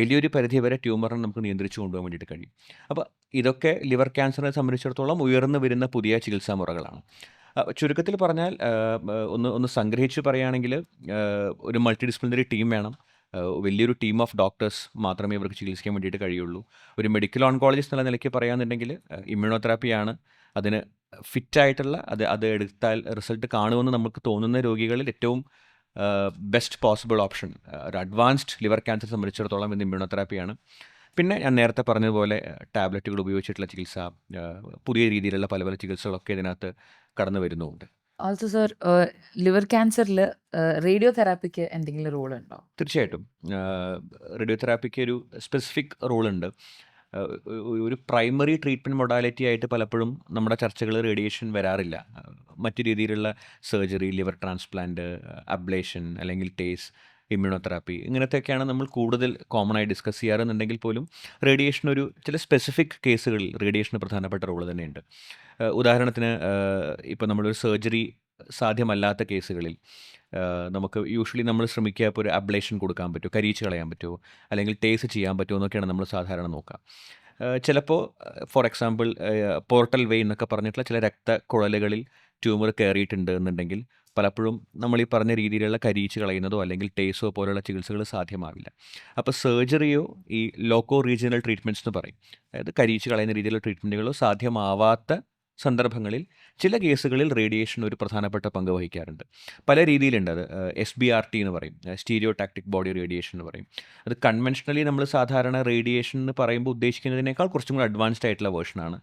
വലിയൊരു പരിധി വരെ ട്യൂമറിനെ നമുക്ക് നിയന്ത്രിച്ചു കൊണ്ടുപോകാൻ വേണ്ടിയിട്ട് കഴിയും. അപ്പോൾ ഇതൊക്കെ ലിവർ ക്യാൻസറിനെ സംബന്ധിച്ചിടത്തോളം ഉയർന്നു വരുന്ന പുതിയ ചികിത്സാ മുറകളാണ്. ചുരുക്കത്തിൽ പറഞ്ഞാൽ ഒന്ന് ഒന്ന് സംഗ്രഹിച്ച് പറയുകയാണെങ്കിൽ ഒരു മൾട്ടി ഡിസിപ്ലിനറി ടീം വേണം. വലിയൊരു ടീം ഓഫ് ഡോക്ടേഴ്സ് മാത്രമേ ഇവർക്ക് ചികിത്സിക്കാൻ വേണ്ടിയിട്ട് കഴിയുള്ളൂ. ഒരു മെഡിക്കൽ ഓൺകോളജിസ്റ്റ് എന്നുള്ള നിലയ്ക്ക് പറയുകയാണെന്നുണ്ടെങ്കിൽ ഇമ്മ്യൂണോതെറാപ്പിയാണ് അതിന് ഫിറ്റായിട്ടുള്ള അത് അത് എടുത്താൽ റിസൾട്ട് കാണുമെന്ന് നമുക്ക് തോന്നുന്ന രോഗികളിൽ ഏറ്റവും ബെസ്റ്റ് പോസിബിൾ ഓപ്ഷൻ. ഒരു അഡ്വാൻസ്ഡ് ലിവർ ക്യാൻസർ സംബന്ധിച്ചിടത്തോളം ഇന്ന് ഇമ്മ്യൂണോതെറാപ്പിയാണ്. പിന്നെ ഞാൻ നേരത്തെ പറഞ്ഞതുപോലെ ടാബ്ലറ്റുകൾ ഉപയോഗിച്ചിട്ടുള്ള ചികിത്സ പുതിയ രീതിയിലുള്ള പല പല ചികിത്സകളൊക്കെ ഇതിനകത്ത് കടന്നു വരുന്നുമുണ്ട് ഓൾസോ സർ ലിവർ ക്യാൻസറിൽ റേഡിയോ തെറാപ്പിക്ക് എന്തെങ്കിലും റോൾ ഉണ്ടോ തീർച്ചയായിട്ടും. റേഡിയോ തെറാപ്പിക്ക് ഒരു സ്പെസിഫിക് റോൾ ഉണ്ട് ഒരു പ്രൈമറി ട്രീറ്റ്മെന്റ് മൊഡാലിറ്റി ആയിട്ട് പലപ്പോഴും നമ്മുടെ ചർച്ചകൾ റേഡിയേഷൻ വരാറില്ല. മറ്റു രീതിയിലുള്ള സർജറി ലിവർ ട്രാൻസ്പ്ലാന്റ് അബ്ലേഷൻ അല്ലെങ്കിൽ ടേസ് ഇമ്മ്യൂണോതെറാപ്പി. ഇങ്ങനത്തെയൊക്കെയാണ് നമ്മൾ കൂടുതൽ കോമൺ ആയി ഡിസ്കസ് ചെയ്യാറെന്നുണ്ടെങ്കിൽ പോലും റേഡിയേഷൻ ഒരു ചില സ്പെസിഫിക് കേസുകളിൽ റേഡിയേഷന് പ്രധാനപ്പെട്ട റോൾ തന്നെയുണ്ട്. ഉദാഹരണത്തിന് ഇപ്പോൾ നമ്മളൊരു സർജറി സാധ്യമല്ലാത്ത കേസുകളിൽ നമുക്ക് യൂഷ്വലി നമ്മൾ ശ്രമിക്കുക ഇപ്പോൾ ഒരു അബ്ലേഷൻ കൊടുക്കാൻ പറ്റുമോ കരീച്ച് കളയാൻ പറ്റുമോ അല്ലെങ്കിൽ ടേസ്റ്റ് ചെയ്യാൻ പറ്റുമോ എന്നൊക്കെയാണ് നമ്മൾ സാധാരണ നോക്കുക. ചിലപ്പോൾ ഫോർ എക്സാമ്പിൾ പോർട്ടൽ വേ എന്നൊക്കെ പറഞ്ഞിട്ടുള്ള ചില രക്തക്കുഴലുകളിൽ ട്യൂമർ കയറിയിട്ടുണ്ട് എന്നുണ്ടെങ്കിൽ പലപ്പോഴും നമ്മൾ ഈ പറഞ്ഞ രീതിയിലുള്ള കരിയിച്ച് കളയുന്നതോ അല്ലെങ്കിൽ ടേസോ പോലുള്ള ചികിത്സകൾ സാധ്യമാവില്ല. അപ്പോൾ സർജറിയോ ഈ ലോക്കോ റീജിയണൽ ട്രീറ്റ്മെന്റ്സ് എന്ന് പറയും. അതായത് കരിയിച്ച് കളയുന്ന രീതിയിലുള്ള ട്രീറ്റ്മെന്റുകളോ സാധ്യമാവാത്ത സന്ദർഭങ്ങളിൽ ചില കേസുകളിൽ റേഡിയേഷൻ ഒരു പ്രധാനപ്പെട്ട പങ്ക് വഹിക്കാറുണ്ട്. പല രീതിയിലുണ്ട് അത്. എസ് ബി ആർ ടി എന്ന് പറയും. സ്റ്റീരിയോ ടാക്ടിക് ബോഡി റേഡിയേഷൻ എന്ന് പറയും. അത് കൺവെൻഷനലി നമ്മൾ സാധാരണ റേഡിയേഷൻ എന്ന് പറയുമ്പോൾ ഉദ്ദേശിക്കുന്നതിനേക്കാൾ കുറച്ചും കൂടി അഡ്വാൻസ്ഡ് ആയിട്ടുള്ള വേർഷനാണ്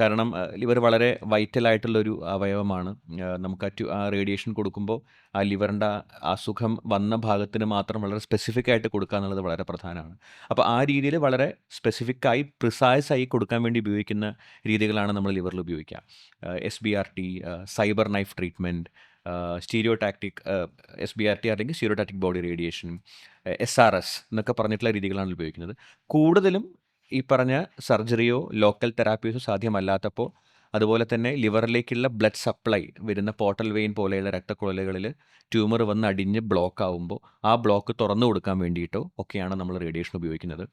കാരണം ലിവർ വളരെ വൈറ്റലായിട്ടുള്ളൊരു അവയവമാണ്. നമുക്ക് ആ റേഡിയേഷൻ കൊടുക്കുമ്പോൾ ആ ലിവറിന്റെ അസുഖം വന്ന ഭാഗത്തിന് മാത്രം വളരെ സ്പെസിഫിക് ആയിട്ട് കൊടുക്കുക എന്നുള്ളത് വളരെ പ്രധാനമാണ്. അപ്പോൾ ആ രീതിയിൽ വളരെ സ്പെസിഫിക് ആയി പ്രിസൈസ് ആയി കൊടുക്കാൻ വേണ്ടി ഉപയോഗിക്കുന്ന രീതികളാണ് നമ്മൾ ലിവറിൽ ഉപയോഗിക്കുക. S B R T cyber knife treatment stereo tactic S B R T അല്ലെങ്കിൽ stereo tactic body radiation S R S എന്നൊക്കെ പറഞ്ഞിട്ടുള്ള രീതികളാണ് ഉപയോഗിക്കുന്നത്. കൂടുതലും ഈ പറഞ്ഞ സർജറിയോ ലോക്കൽ തെറാപ്പീസോ സാധ്യമല്ലാത്തപ്പോൾ അതുപോലെ തന്നെ ലിവറിലേക്കുള്ള ബ്ലഡ് സപ്ലൈ വരുന്ന പോർട്ടൽ വെയിൻ പോലെയുള്ള രക്തക്കുഴലുകളിൽ ട്യൂമർ വന്ന് അടിഞ്ഞ് ബ്ലോക്ക് ആവുമ്പോൾ ആ ബ്ലോക്ക് തുറന്നു കൊടുക്കാൻ വേണ്ടിയിട്ടോ ഒക്കെയാണ് നമ്മൾ റേഡിയേഷൻ ഉപയോഗിക്കുന്നത്.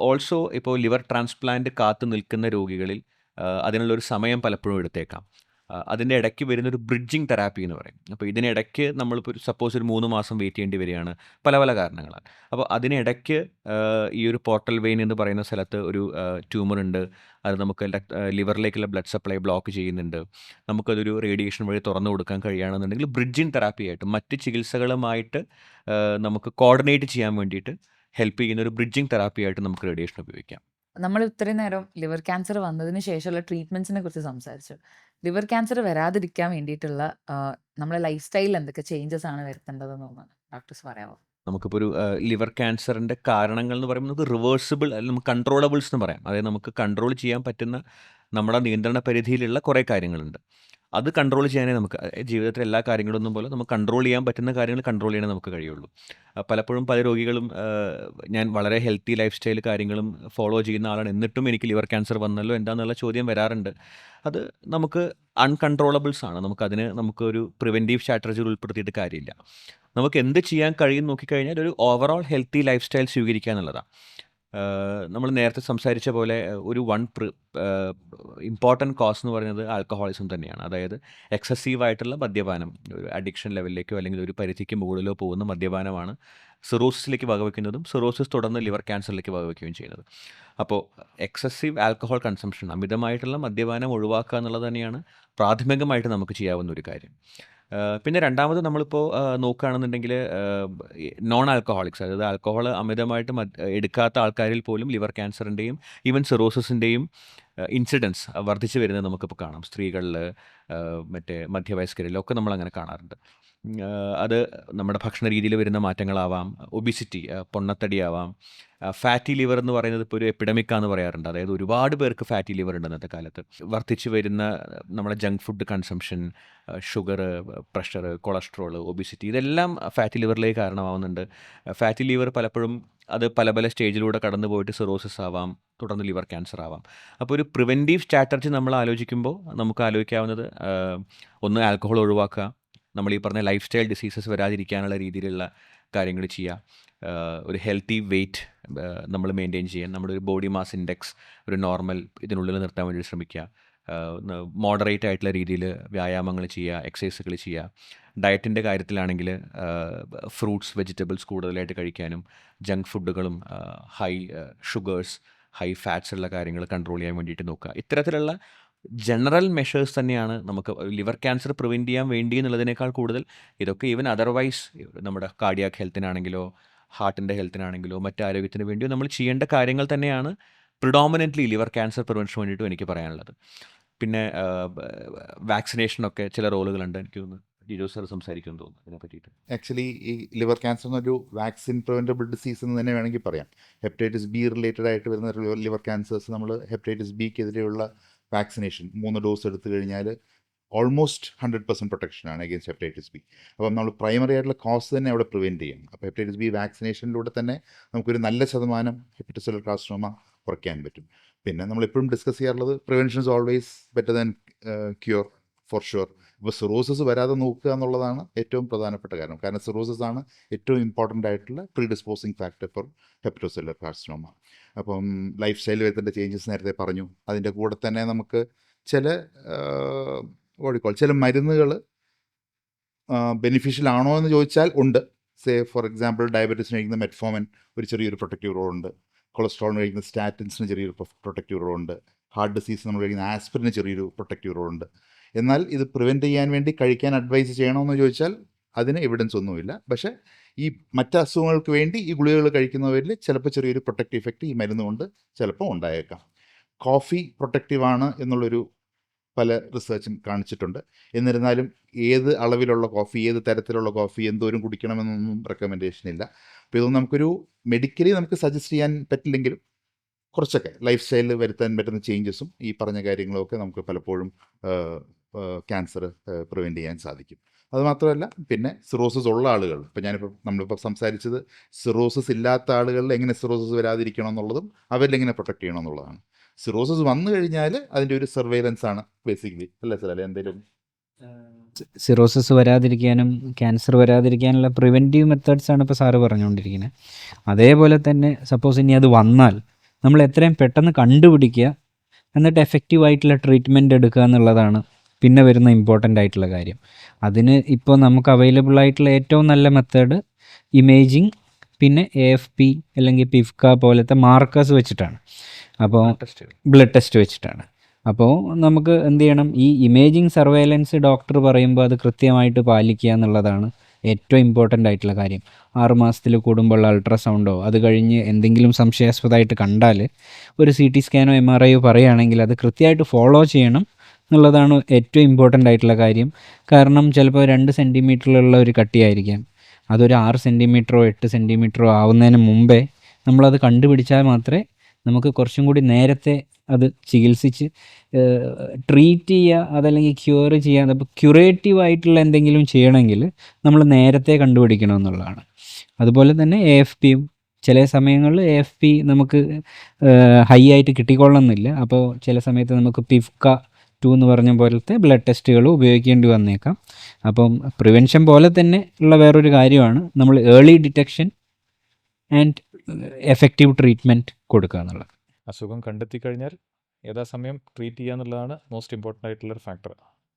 ഓൾസോ ഇപ്പോൾ ലിവർ ട്രാൻസ്പ്ലാന്റ് കാത്തു നിൽക്കുന്ന രോഗികളിൽ അതിനുള്ളൊരു സമയം പലപ്പോഴും എടുത്തേക്കാം. അതിന്റെ ഇടയ്ക്ക് വരുന്ന ഒരു ബ്രിഡ്ജിങ് തെറാപ്പി എന്ന് പറയും. അപ്പോൾ ഇതിനിടയ്ക്ക് നമ്മളിപ്പോൾ സപ്പോസ് ഒരു മൂന്ന് മാസം വെയിറ്റ് ചെയ്യേണ്ടി വരികയാണ് പല പല കാരണങ്ങളാൽ. അപ്പോൾ അതിനിടയ്ക്ക് ഈ ഒരു പോർട്ടൽ വെയിൻ എന്ന് പറയുന്ന സ്ഥലത്ത് ഒരു ട്യൂമർ ഉണ്ട്. അത് നമുക്ക് ലിവറിലേക്കുള്ള ബ്ലഡ് സപ്ലൈ ബ്ലോക്ക് ചെയ്യുന്നുണ്ട്. നമുക്കതൊരു റേഡിയേഷൻ വഴി തുറന്നു കൊടുക്കാൻ കഴിയുകയാണെന്നുണ്ടെങ്കിൽ ബ്രിഡ്ജിങ് തെറാപ്പി ആയിട്ട് മറ്റ് ചികിത്സകളുമായിട്ട് നമുക്ക് കോർഡിനേറ്റ് ചെയ്യാൻ വേണ്ടിയിട്ട് ഹെൽപ്പ് ചെയ്യുന്ന ഒരു ബ്രിഡ്ജിങ് തെറാപ്പി ആയിട്ട് നമുക്ക് റേഡിയേഷൻ ഉപയോഗിക്കാം. നമ്മൾ ഇത്രയും നേരം ലിവർ ക്യാൻസർ വന്നതിന് ശേഷമുള്ള ട്രീറ്റ്മെന്റ്സിനെ കുറിച്ച് സംസാരിച്ചു. ലിവർ ക്യാൻസർ വരാതിരിക്കാൻ വേണ്ടിയിട്ടുള്ള നമ്മുടെ ലൈഫ് സ്റ്റൈലിൽ എന്തൊക്കെ ചേഞ്ചസ് ആണ് വരുത്തേണ്ടതെന്ന് തോന്നുന്നു ഡോക്ടേഴ്സ് പറയാമോ നമുക്കിപ്പോൾ ഒരു ലിവർ ക്യാൻസറിന്റെ കാരണങ്ങൾ എന്ന് പറയുമ്പോൾ നമുക്ക് റിവേഴ്സിബിൾ അല്ലെങ്കിൽ നമുക്ക് കൺട്രോളബിൾസ് എന്ന് പറയാം. അതായത് നമുക്ക് കൺട്രോൾ ചെയ്യാൻ പറ്റുന്ന നമ്മുടെ നിയന്ത്രണ പരിധിയിലുള്ള കുറേ കാര്യങ്ങളുണ്ട്. അത് കൺട്രോൾ ചെയ്യാനേ നമുക്ക് ജീവിതത്തിലെ എല്ലാ കാര്യങ്ങളൊന്നും പോലെ നമുക്ക് കൺട്രോൾ ചെയ്യാൻ പറ്റുന്ന കാര്യങ്ങൾ കൺട്രോൾ ചെയ്യാനേ നമുക്ക് കഴിയുള്ളൂ. പലപ്പോഴും പല രോഗികളും ഞാൻ വളരെ ഹെൽത്തി ലൈഫ് സ്റ്റൈൽ കാര്യങ്ങളും ഫോളോ ചെയ്യുന്ന ആളാണ്. എന്നിട്ടും എനിക്ക് ലിവർ ക്യാൻസർ വന്നല്ലോ എന്താണെന്നുള്ള ചോദ്യം വരാറുണ്ട്. അത് നമുക്ക് അൺകൺട്രോളബിൾസ് ആണ്. നമുക്കതിന് നമുക്കൊരു പ്രിവെന്റീവ് സ്ട്രാറ്റജികൾ ഉൾപ്പെടുത്തിയിട്ട് കാര്യമില്ല. നമുക്ക് എന്ത് ചെയ്യാൻ കഴിയും നോക്കിക്കഴിഞ്ഞാൽ ഒരു ഓവറോൾ ഹെൽത്തി ലൈഫ് സ്റ്റൈൽ സ്വീകരിക്കുക എന്നുള്ളതാണ്. നമ്മൾ നേരത്തെ സംസാരിച്ച പോലെ ഒരു വൺ ഇമ്പോർട്ടന്റ് കോസ് എന്ന് പറയുന്നത് ആൽക്കഹോളിസം തന്നെയാണ്. അതായത് എക്സസീവായിട്ടുള്ള മദ്യപാനം ഒരു അഡിക്ഷൻ ലെവലിലേക്കോ അല്ലെങ്കിൽ ഒരു പരിധിക്ക് മുകളിലോ പോകുന്ന മദ്യപാനമാണ് സിറോസിസിലേക്ക് വകവെക്കുന്നതും സിറോസിസ് തുടർന്ന് ലിവർ ക്യാൻസറിലേക്ക് വകവെക്കുകയും ചെയ്യുന്നത്. അപ്പോൾ എക്സസീവ് ആൽക്കഹോൾ കൺസംഷൻ അമിതമായിട്ടുള്ള മദ്യപാനം ഒഴിവാക്കുക എന്നുള്ളത് തന്നെയാണ് പ്രാഥമികമായിട്ട് നമുക്ക് ചെയ്യാവുന്ന ഒരു കാര്യം. പിന്നെ രണ്ടാമത് നമ്മളിപ്പോൾ നോക്കുകയാണെന്നുണ്ടെങ്കിൽ നോൺ ആൽക്കഹോളിക്സ് അതായത് ആൽക്കഹോൾ അമിതമായിട്ട് എടുക്കാത്ത ആൾക്കാരിൽ പോലും ലിവർ ക്യാൻസറിന്റെയും ഈവൻ സിറോസിന്റെയും ഇൻസിഡൻസ് വർദ്ധിച്ചു വരുന്നത് നമുക്കിപ്പോൾ കാണാം. സ്ത്രീകളിൽ മറ്റേ മധ്യവയസ്കരിലൊക്കെ നമ്മളങ്ങനെ കാണാറുണ്ട്. ഉം, ആഹ് അത് നമ്മുടെ ഭക്ഷണ രീതിയിൽ വരുന്ന മാറ്റങ്ങളാവാം. ഒബിസിറ്റി പൊണ്ണത്തടിയാവാം. ഫാറ്റി ലിവർ എന്ന് പറയുന്നത് ഇപ്പോൾ ഒരു എപ്പിഡമിക്കാന്ന് പറയാറുണ്ട്. അതായത് ഒരുപാട് പേർക്ക് ഫാറ്റി ലിവർ ഉണ്ട് ഇന്നത്തെ കാലത്ത്. വർദ്ധിച്ചു വരുന്ന നമ്മുടെ junk food consumption sugar pressure cholesterol obesity ഇതെല്ലാം ഫാറ്റി ലിവറിലേക്ക് കാരണമാവുന്നുണ്ട്. ഫാറ്റി ലിവർ പലപ്പോഴും അത് പല പല സ്റ്റേജിലൂടെ കടന്നു പോയിട്ട് സിറോസിസ് ആവാം തുടർന്ന് ലിവർ ക്യാൻസർ ആവാം. അപ്പോൾ ഒരു പ്രിവെന്റീവ് സ്ട്രാറ്റജി നമ്മൾ ആലോചിക്കുമ്പോൾ നമുക്ക് ആലോചിക്കാവുന്നത് ഒന്ന് ആൽക്കഹോൾ ഒഴിവാക്കുക നമ്മൾ ഈ പറഞ്ഞ ലൈഫ് സ്റ്റൈൽ ഡിസീസസ് വരാതിരിക്കാനുള്ള രീതിയിലുള്ള കാര്യങ്ങൾ ചെയ്യുക ഒരു ഹെൽത്തി വെയ്റ്റ് നമ്മൾ മെയിന്റെയിൻ ചെയ്യാൻ നമ്മുടെ ഒരു ബോഡി മാസ് ഇൻഡെക്സ് ഒരു നോർമൽ ഇതിനുള്ളിൽ നിർത്താൻ വേണ്ടി ശ്രമിക്കുക മോഡറേറ്റ് ആയിട്ടുള്ള രീതിയിൽ വ്യായാമങ്ങൾ ചെയ്യുക എക്സസൈസുകൾ ചെയ്യുക ഡയറ്റിന്റെ കാര്യത്തിലാണെങ്കിൽ ഫ്രൂട്ട്സ് വെജിറ്റബിൾസ് കൂടുതലായിട്ട് കഴിക്കാനും ജങ്ക് ഫുഡുകളും ഹൈ ഷുഗേഴ്സ് ഹൈ ഫാറ്റ്സ് ഉള്ള കാര്യങ്ങൾ കൺട്രോൾ ചെയ്യാൻ വേണ്ടിയിട്ട് നോക്കുക ഇത്തരത്തിലുള്ള ജനറൽ മെഷേഴ്സ് തന്നെയാണ് നമുക്ക് ലിവർ ക്യാൻസർ പ്രിവെന്റ് ചെയ്യാൻ വേണ്ടി എന്നുള്ളതിനേക്കാൾ കൂടുതൽ ഇതൊക്കെ ഈവൻ അതർവൈസ് നമ്മുടെ കാർഡിയാക് ഹെൽത്തിനാണെങ്കിലോ ഹാർട്ടിന്റെ ഹെൽത്തിനാണെങ്കിലോ മറ്റ് ആരോഗ്യത്തിന് വേണ്ടിയോ നമ്മൾ ചെയ്യേണ്ട കാര്യങ്ങൾ തന്നെയാണ് പ്രിഡോമിനന്റ്ലി ലിവർ ക്യാൻസർ പ്രിവെൻഷന് വേണ്ടിയിട്ടും എനിക്ക് പറയാനുള്ളത്. പിന്നെ വാക്സിനേഷനൊക്കെ ചില റോളുകളുണ്ട്. എനിക്ക് തോന്നുന്നു തോന്നുന്നു ആക്ച്വലി ഈ ലിവർ ക്യാൻസർ എന്നൊരു വാക്സിൻ പ്രിവെന്റബിൾ ഡിസീസ് എന്ന് തന്നെ വേണമെങ്കിൽ പറയാം. ഹെപ്പറ്റൈറ്റിസ് ബി റിലേറ്റഡ് ആയിട്ട് വരുന്ന ലിവർ ക്യാൻസേഴ്സ് നമ്മൾ ഹെപ്പറ്റൈറ്റിസ് ബിക്കെതിരെയുള്ള വാക്സിനേഷൻ മൂന്ന് ഡോസ് എടുത്തു കഴിഞ്ഞാൽ ഓൾമോസ്റ്റ് ഹൺഡ്രഡ് പെർസെന്റ് പ്രൊട്ടക്ഷനാണ് അഗേൻസ്റ്റ് ഹെപ്പറ്റൈറ്റിസ് ബി അപ്പം നമ്മൾ പ്രൈമറി ആയിട്ടുള്ള കോസ് തന്നെ അവിടെ പ്രിവെന്റ് ചെയ്യണം. അപ്പോൾ ഹെപ്പറ്റൈറ്റിസ് ബി വാക്സിനേഷനിലൂടെ തന്നെ നമുക്കൊരു നല്ല ശതമാനം ഹെപ്പറ്റൈറ്റിസ് കാർസിനോമ കുറയ്ക്കാൻ പറ്റും. പിന്നെ നമ്മൾ എപ്പോഴും ഡിസ്കസ് ചെയ്യാറുള്ളത് prevention is always better than cure for sure ഇപ്പോൾ സിറോസിസ് വരാതെ നോക്കുക എന്നുള്ളതാണ് ഏറ്റവും പ്രധാനപ്പെട്ട കാരണം. കാരണം സിറോസിസ് ആണ് ഏറ്റവും ഇമ്പോർട്ടന്റ് ആയിട്ടുള്ള pre disposing factor for hepatocellular carcinoma അപ്പം ലൈഫ് സ്റ്റൈൽ വരുത്തേണ്ട ചേഞ്ചസ് നേരത്തെ പറഞ്ഞു. അതിന്റെ കൂടെ തന്നെ നമുക്ക് ചില ഓടിക്കോൾ ചില മരുന്നുകൾ ബെനിഫിഷ്യൽ ആണോ എന്ന് ചോദിച്ചാൽ ഉണ്ട്. സേ ഫോർ എക്സാമ്പിൾ ഡയബറ്റീസിന് കഴിക്കുന്ന മെറ്റ്ഫോമൻ ഒരു ചെറിയൊരു പ്രൊട്ടക്റ്റീവ് റോൾ ഉണ്ട്. കൊളസ്ട്രോളിന് കഴിക്കുന്ന സ്റ്റാറ്റിൻസിന് ചെറിയൊരു പ്രൊട്ടക്റ്റീവ് റോൾ ഉണ്ട്. ഹാർട്ട് ഡിസീസ് നമ്മൾ കഴിക്കുന്ന ആസ്പിരിന് ചെറിയൊരു പ്രൊട്ടക്റ്റീവ് റോൾ ഉണ്ട്. എന്നാൽ ഇത് പ്രിവെന്റ് ചെയ്യാൻ വേണ്ടി കഴിക്കാൻ അഡ്വൈസ് ചെയ്യണമെന്ന് ചോദിച്ചാൽ അതിന് എവിഡൻസ് ഒന്നുമില്ല. പക്ഷേ ഈ മറ്റ് അസുഖങ്ങൾക്ക് വേണ്ടി ഈ ഗുളികകൾ കഴിക്കുന്നവരിൽ ചിലപ്പോൾ ചെറിയൊരു പ്രൊട്ടക്റ്റീവ് ഇഫക്റ്റ് ഈ മരുന്ന് കൊണ്ട് ചിലപ്പോൾ ഉണ്ടായേക്കാം. കോഫി പ്രൊട്ടക്റ്റീവ് ആണ് എന്നുള്ളൊരു പല റിസർച്ചും കാണിച്ചിട്ടുണ്ട്. എന്നിരുന്നാലും ഏത് അളവിലുള്ള കോഫി ഏത് തരത്തിലുള്ള കോഫി എന്തോരം കുടിക്കണമെന്നൊന്നും റെക്കമെൻഡേഷൻ ഇല്ല. അപ്പോൾ ഇതൊന്നും നമുക്കൊരു മെഡിക്കലി നമുക്ക് സജസ്റ്റ് ചെയ്യാൻ പറ്റില്ലെങ്കിലും കുറച്ചൊക്കെ ലൈഫ് സ്റ്റൈലിൽ വരുത്താൻ പറ്റുന്ന ചേഞ്ചസും ഈ പറഞ്ഞ കാര്യങ്ങളൊക്കെ നമുക്ക് പലപ്പോഴും ക്യാൻസർ പ്രിവെന്റ് ചെയ്യാൻ സാധിക്കും. അതുമാത്രമല്ല പിന്നെ സിറോസിസ് ഉള്ള ആളുകൾ. ഇപ്പം ഞാനിപ്പോൾ നമ്മളിപ്പോൾ സംസാരിച്ചത് സിറോസിസ് ഇല്ലാത്ത ആളുകളിൽ എങ്ങനെ സിറോസിസ് വരാതിരിക്കണം എന്നുള്ളതും അവരിൽ എങ്ങനെ പ്രൊട്ടക്ട് ചെയ്യണം എന്നുള്ളതാണ്. സിറോസിസ് വന്നു കഴിഞ്ഞാൽ അതിന്റെ ഒരു സർവൈലൻസ് ആണ് ബേസിക്കലി അല്ലേ സാർ? അല്ലെ എന്തെങ്കിലും? സിറോസിസ് വരാതിരിക്കാനും ക്യാൻസർ വരാതിരിക്കാനുള്ള പ്രിവെന്റീവ് മെത്തേഡ്സ് ആണ് ഇപ്പോൾ സാറ് പറഞ്ഞുകൊണ്ടിരിക്കുന്നത് അതേപോലെ തന്നെ സപ്പോസ് ഇനി അത് വന്നാൽ നമ്മൾ എത്രയും പെട്ടെന്ന് കണ്ടുപിടിക്കുക എന്നിട്ട് എഫക്റ്റീവ് ആയിട്ടുള്ള ട്രീറ്റ്മെന്റ് എടുക്കുക എന്നുള്ളതാണ് പിന്നെ വരുന്ന ഇമ്പോർട്ടന്റ് ആയിട്ടുള്ള കാര്യം. അതിന് ഇപ്പോൾ നമുക്ക് അവൈലബിൾ ആയിട്ടുള്ള ഏറ്റവും നല്ല മെത്തേഡ് ഇമേജിങ് പിന്നെ എ എഫ് പി അല്ലെങ്കിൽ പിഫ്ക പോലത്തെ മാർക്കേഴ്സ് വെച്ചിട്ടാണ്. അപ്പോൾ ബ്ലഡ് ടെസ്റ്റ് വെച്ചിട്ടാണ്. അപ്പോൾ നമുക്ക് എന്ത് ചെയ്യണം? ഈ ഇമേജിങ് സർവൈലൻസ് ഡോക്ടർ പറയുമ്പോൾ അത് കൃത്യമായിട്ട് പാലിക്കുക എന്നുള്ളതാണ് ഏറ്റവും ഇമ്പോർട്ടന്റ് ആയിട്ടുള്ള കാര്യം. ആറ് മാസത്തിൽ കൂടുമ്പോൾ അൾട്രാസൗണ്ടോ അത് കഴിഞ്ഞ് എന്തെങ്കിലും സംശയാസ്പദമായിട്ട് കണ്ടാൽ ഒരു സി ടി സ്കാനോ എം ആർ ഐയോ പറയുകയാണെങ്കിൽ അത് കൃത്യമായിട്ട് ഫോളോ ചെയ്യണം. എന്നുള്ളതാണ് ഏറ്റവും ഇമ്പോർട്ടന്റ് ആയിട്ടുള്ള കാര്യം. കാരണം ചിലപ്പോൾ രണ്ട് സെന്റിമീറ്ററിലുള്ള ഒരു കട്ടിയായിരിക്കാം. അതൊരു ആറ് സെന്റിമീറ്ററോ എട്ട് സെന്റിമീറ്ററോ ആവുന്നതിന് മുമ്പേ നമ്മളത് കണ്ടുപിടിച്ചാൽ മാത്രമേ നമുക്ക് കുറച്ചും കൂടി നേരത്തെ അത് ചികിത്സിച്ച് ട്രീറ്റ് ചെയ്യുക അതല്ലെങ്കിൽ ക്യൂർ ചെയ്യുക അപ്പോൾ ക്യൂറേറ്റീവ് ആയിട്ടുള്ള എന്തെങ്കിലും ചെയ്യണമെങ്കിൽ നമ്മൾ നേരത്തെ കണ്ടുപിടിക്കണം എന്നുള്ളതാണ്. അതുപോലെ തന്നെ എ എഫ് പിയും ചില സമയങ്ങളിൽ എ എഫ് പി നമുക്ക് ഹൈ ആയിട്ട് കിട്ടിക്കൊള്ളണമെന്നില്ല. അപ്പോൾ ചില സമയത്ത് നമുക്ക് പിഫ്ക ടു എന്ന് പറഞ്ഞ പോലത്തെ ബ്ലഡ് ടെസ്റ്റുകൾ ഉപയോഗിക്കേണ്ടി വന്നേക്കാം. അപ്പം പ്രിവെൻഷൻ പോലെ തന്നെ ഉള്ള വേറൊരു കാര്യമാണ് നമ്മൾ early detection and effective treatment കൊടുക്കുക എന്നുള്ളത്. അസുഖം കണ്ടെത്തി കഴിഞ്ഞാൽ യഥാസമയം ട്രീറ്റ് ചെയ്യുക എന്നുള്ളതാണ് മോസ്റ്റ് ഇമ്പോർട്ടന്റ് ആയിട്ടുള്ളൊരു ഫാക്ടർ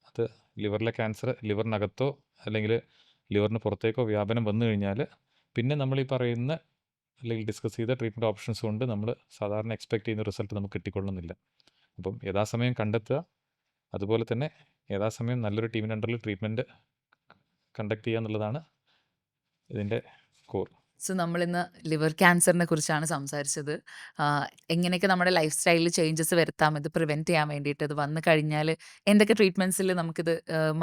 അത് ലിവറിലെ ക്യാൻസർ ലിവറിനകത്തോ അല്ലെങ്കിൽ ലിവറിന് പുറത്തേക്കോ വ്യാപനം വന്നു കഴിഞ്ഞാൽ പിന്നെ നമ്മൾ ഈ പറയുന്ന അല്ലെങ്കിൽ ഡിസ്കസ് ചെയ്ത ട്രീറ്റ്മെന്റ് ഓപ്ഷൻസ് കൊണ്ട് നമ്മൾ സാധാരണ എക്സ്പെക്ട് ചെയ്യുന്ന റിസൾട്ട് നമുക്ക് കിട്ടിക്കൊള്ളുന്നില്ല. അപ്പം യഥാസമയം കണ്ടെത്തുക അതുപോലെ തന്നെ യഥാസമയം നല്ലൊരു ടീമിന്റെ അണ്ടറിൽ ട്രീറ്റ്മെന്റ് കണ്ടക്ട് ചെയ്യുക എന്നുള്ളതാണ് ഇതിന്റെ കോർ. സോ നമ്മളിന്ന് ലിവർ ക്യാൻസറിനെ കുറിച്ചാണ് സംസാരിച്ചത്. എങ്ങനെയൊക്കെ നമ്മുടെ ലൈഫ് സ്റ്റൈലിൽ ചേഞ്ചസ് വരുത്താം ഇത് പ്രിവെന്റ് ചെയ്യാൻ വേണ്ടിയിട്ട് ഇത് വന്നു കഴിഞ്ഞാൽ എന്തൊക്കെ ട്രീറ്റ്മെന്റ്സിൽ നമുക്കിത്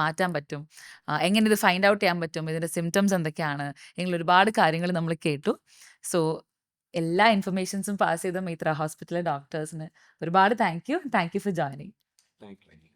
മാറ്റാൻ പറ്റും? എങ്ങനെ ഇത് ഫൈൻഡ് ഔട്ട് ചെയ്യാൻ പറ്റും? ഇതിന്റെ സിംറ്റംസ് എന്തൊക്കെയാണ്? എങ്ങനെ ഒരുപാട് കാര്യങ്ങൾ നമ്മൾ കേട്ടു. സോ എല്ലാ ഇൻഫർമേഷൻസും പാസ് ചെയ്ത മിത്ര ഹോസ്പിറ്റലിലെ ഡോക്ടേഴ്സിന് ഒരുപാട് thank you. Thank you for joining. Thank you.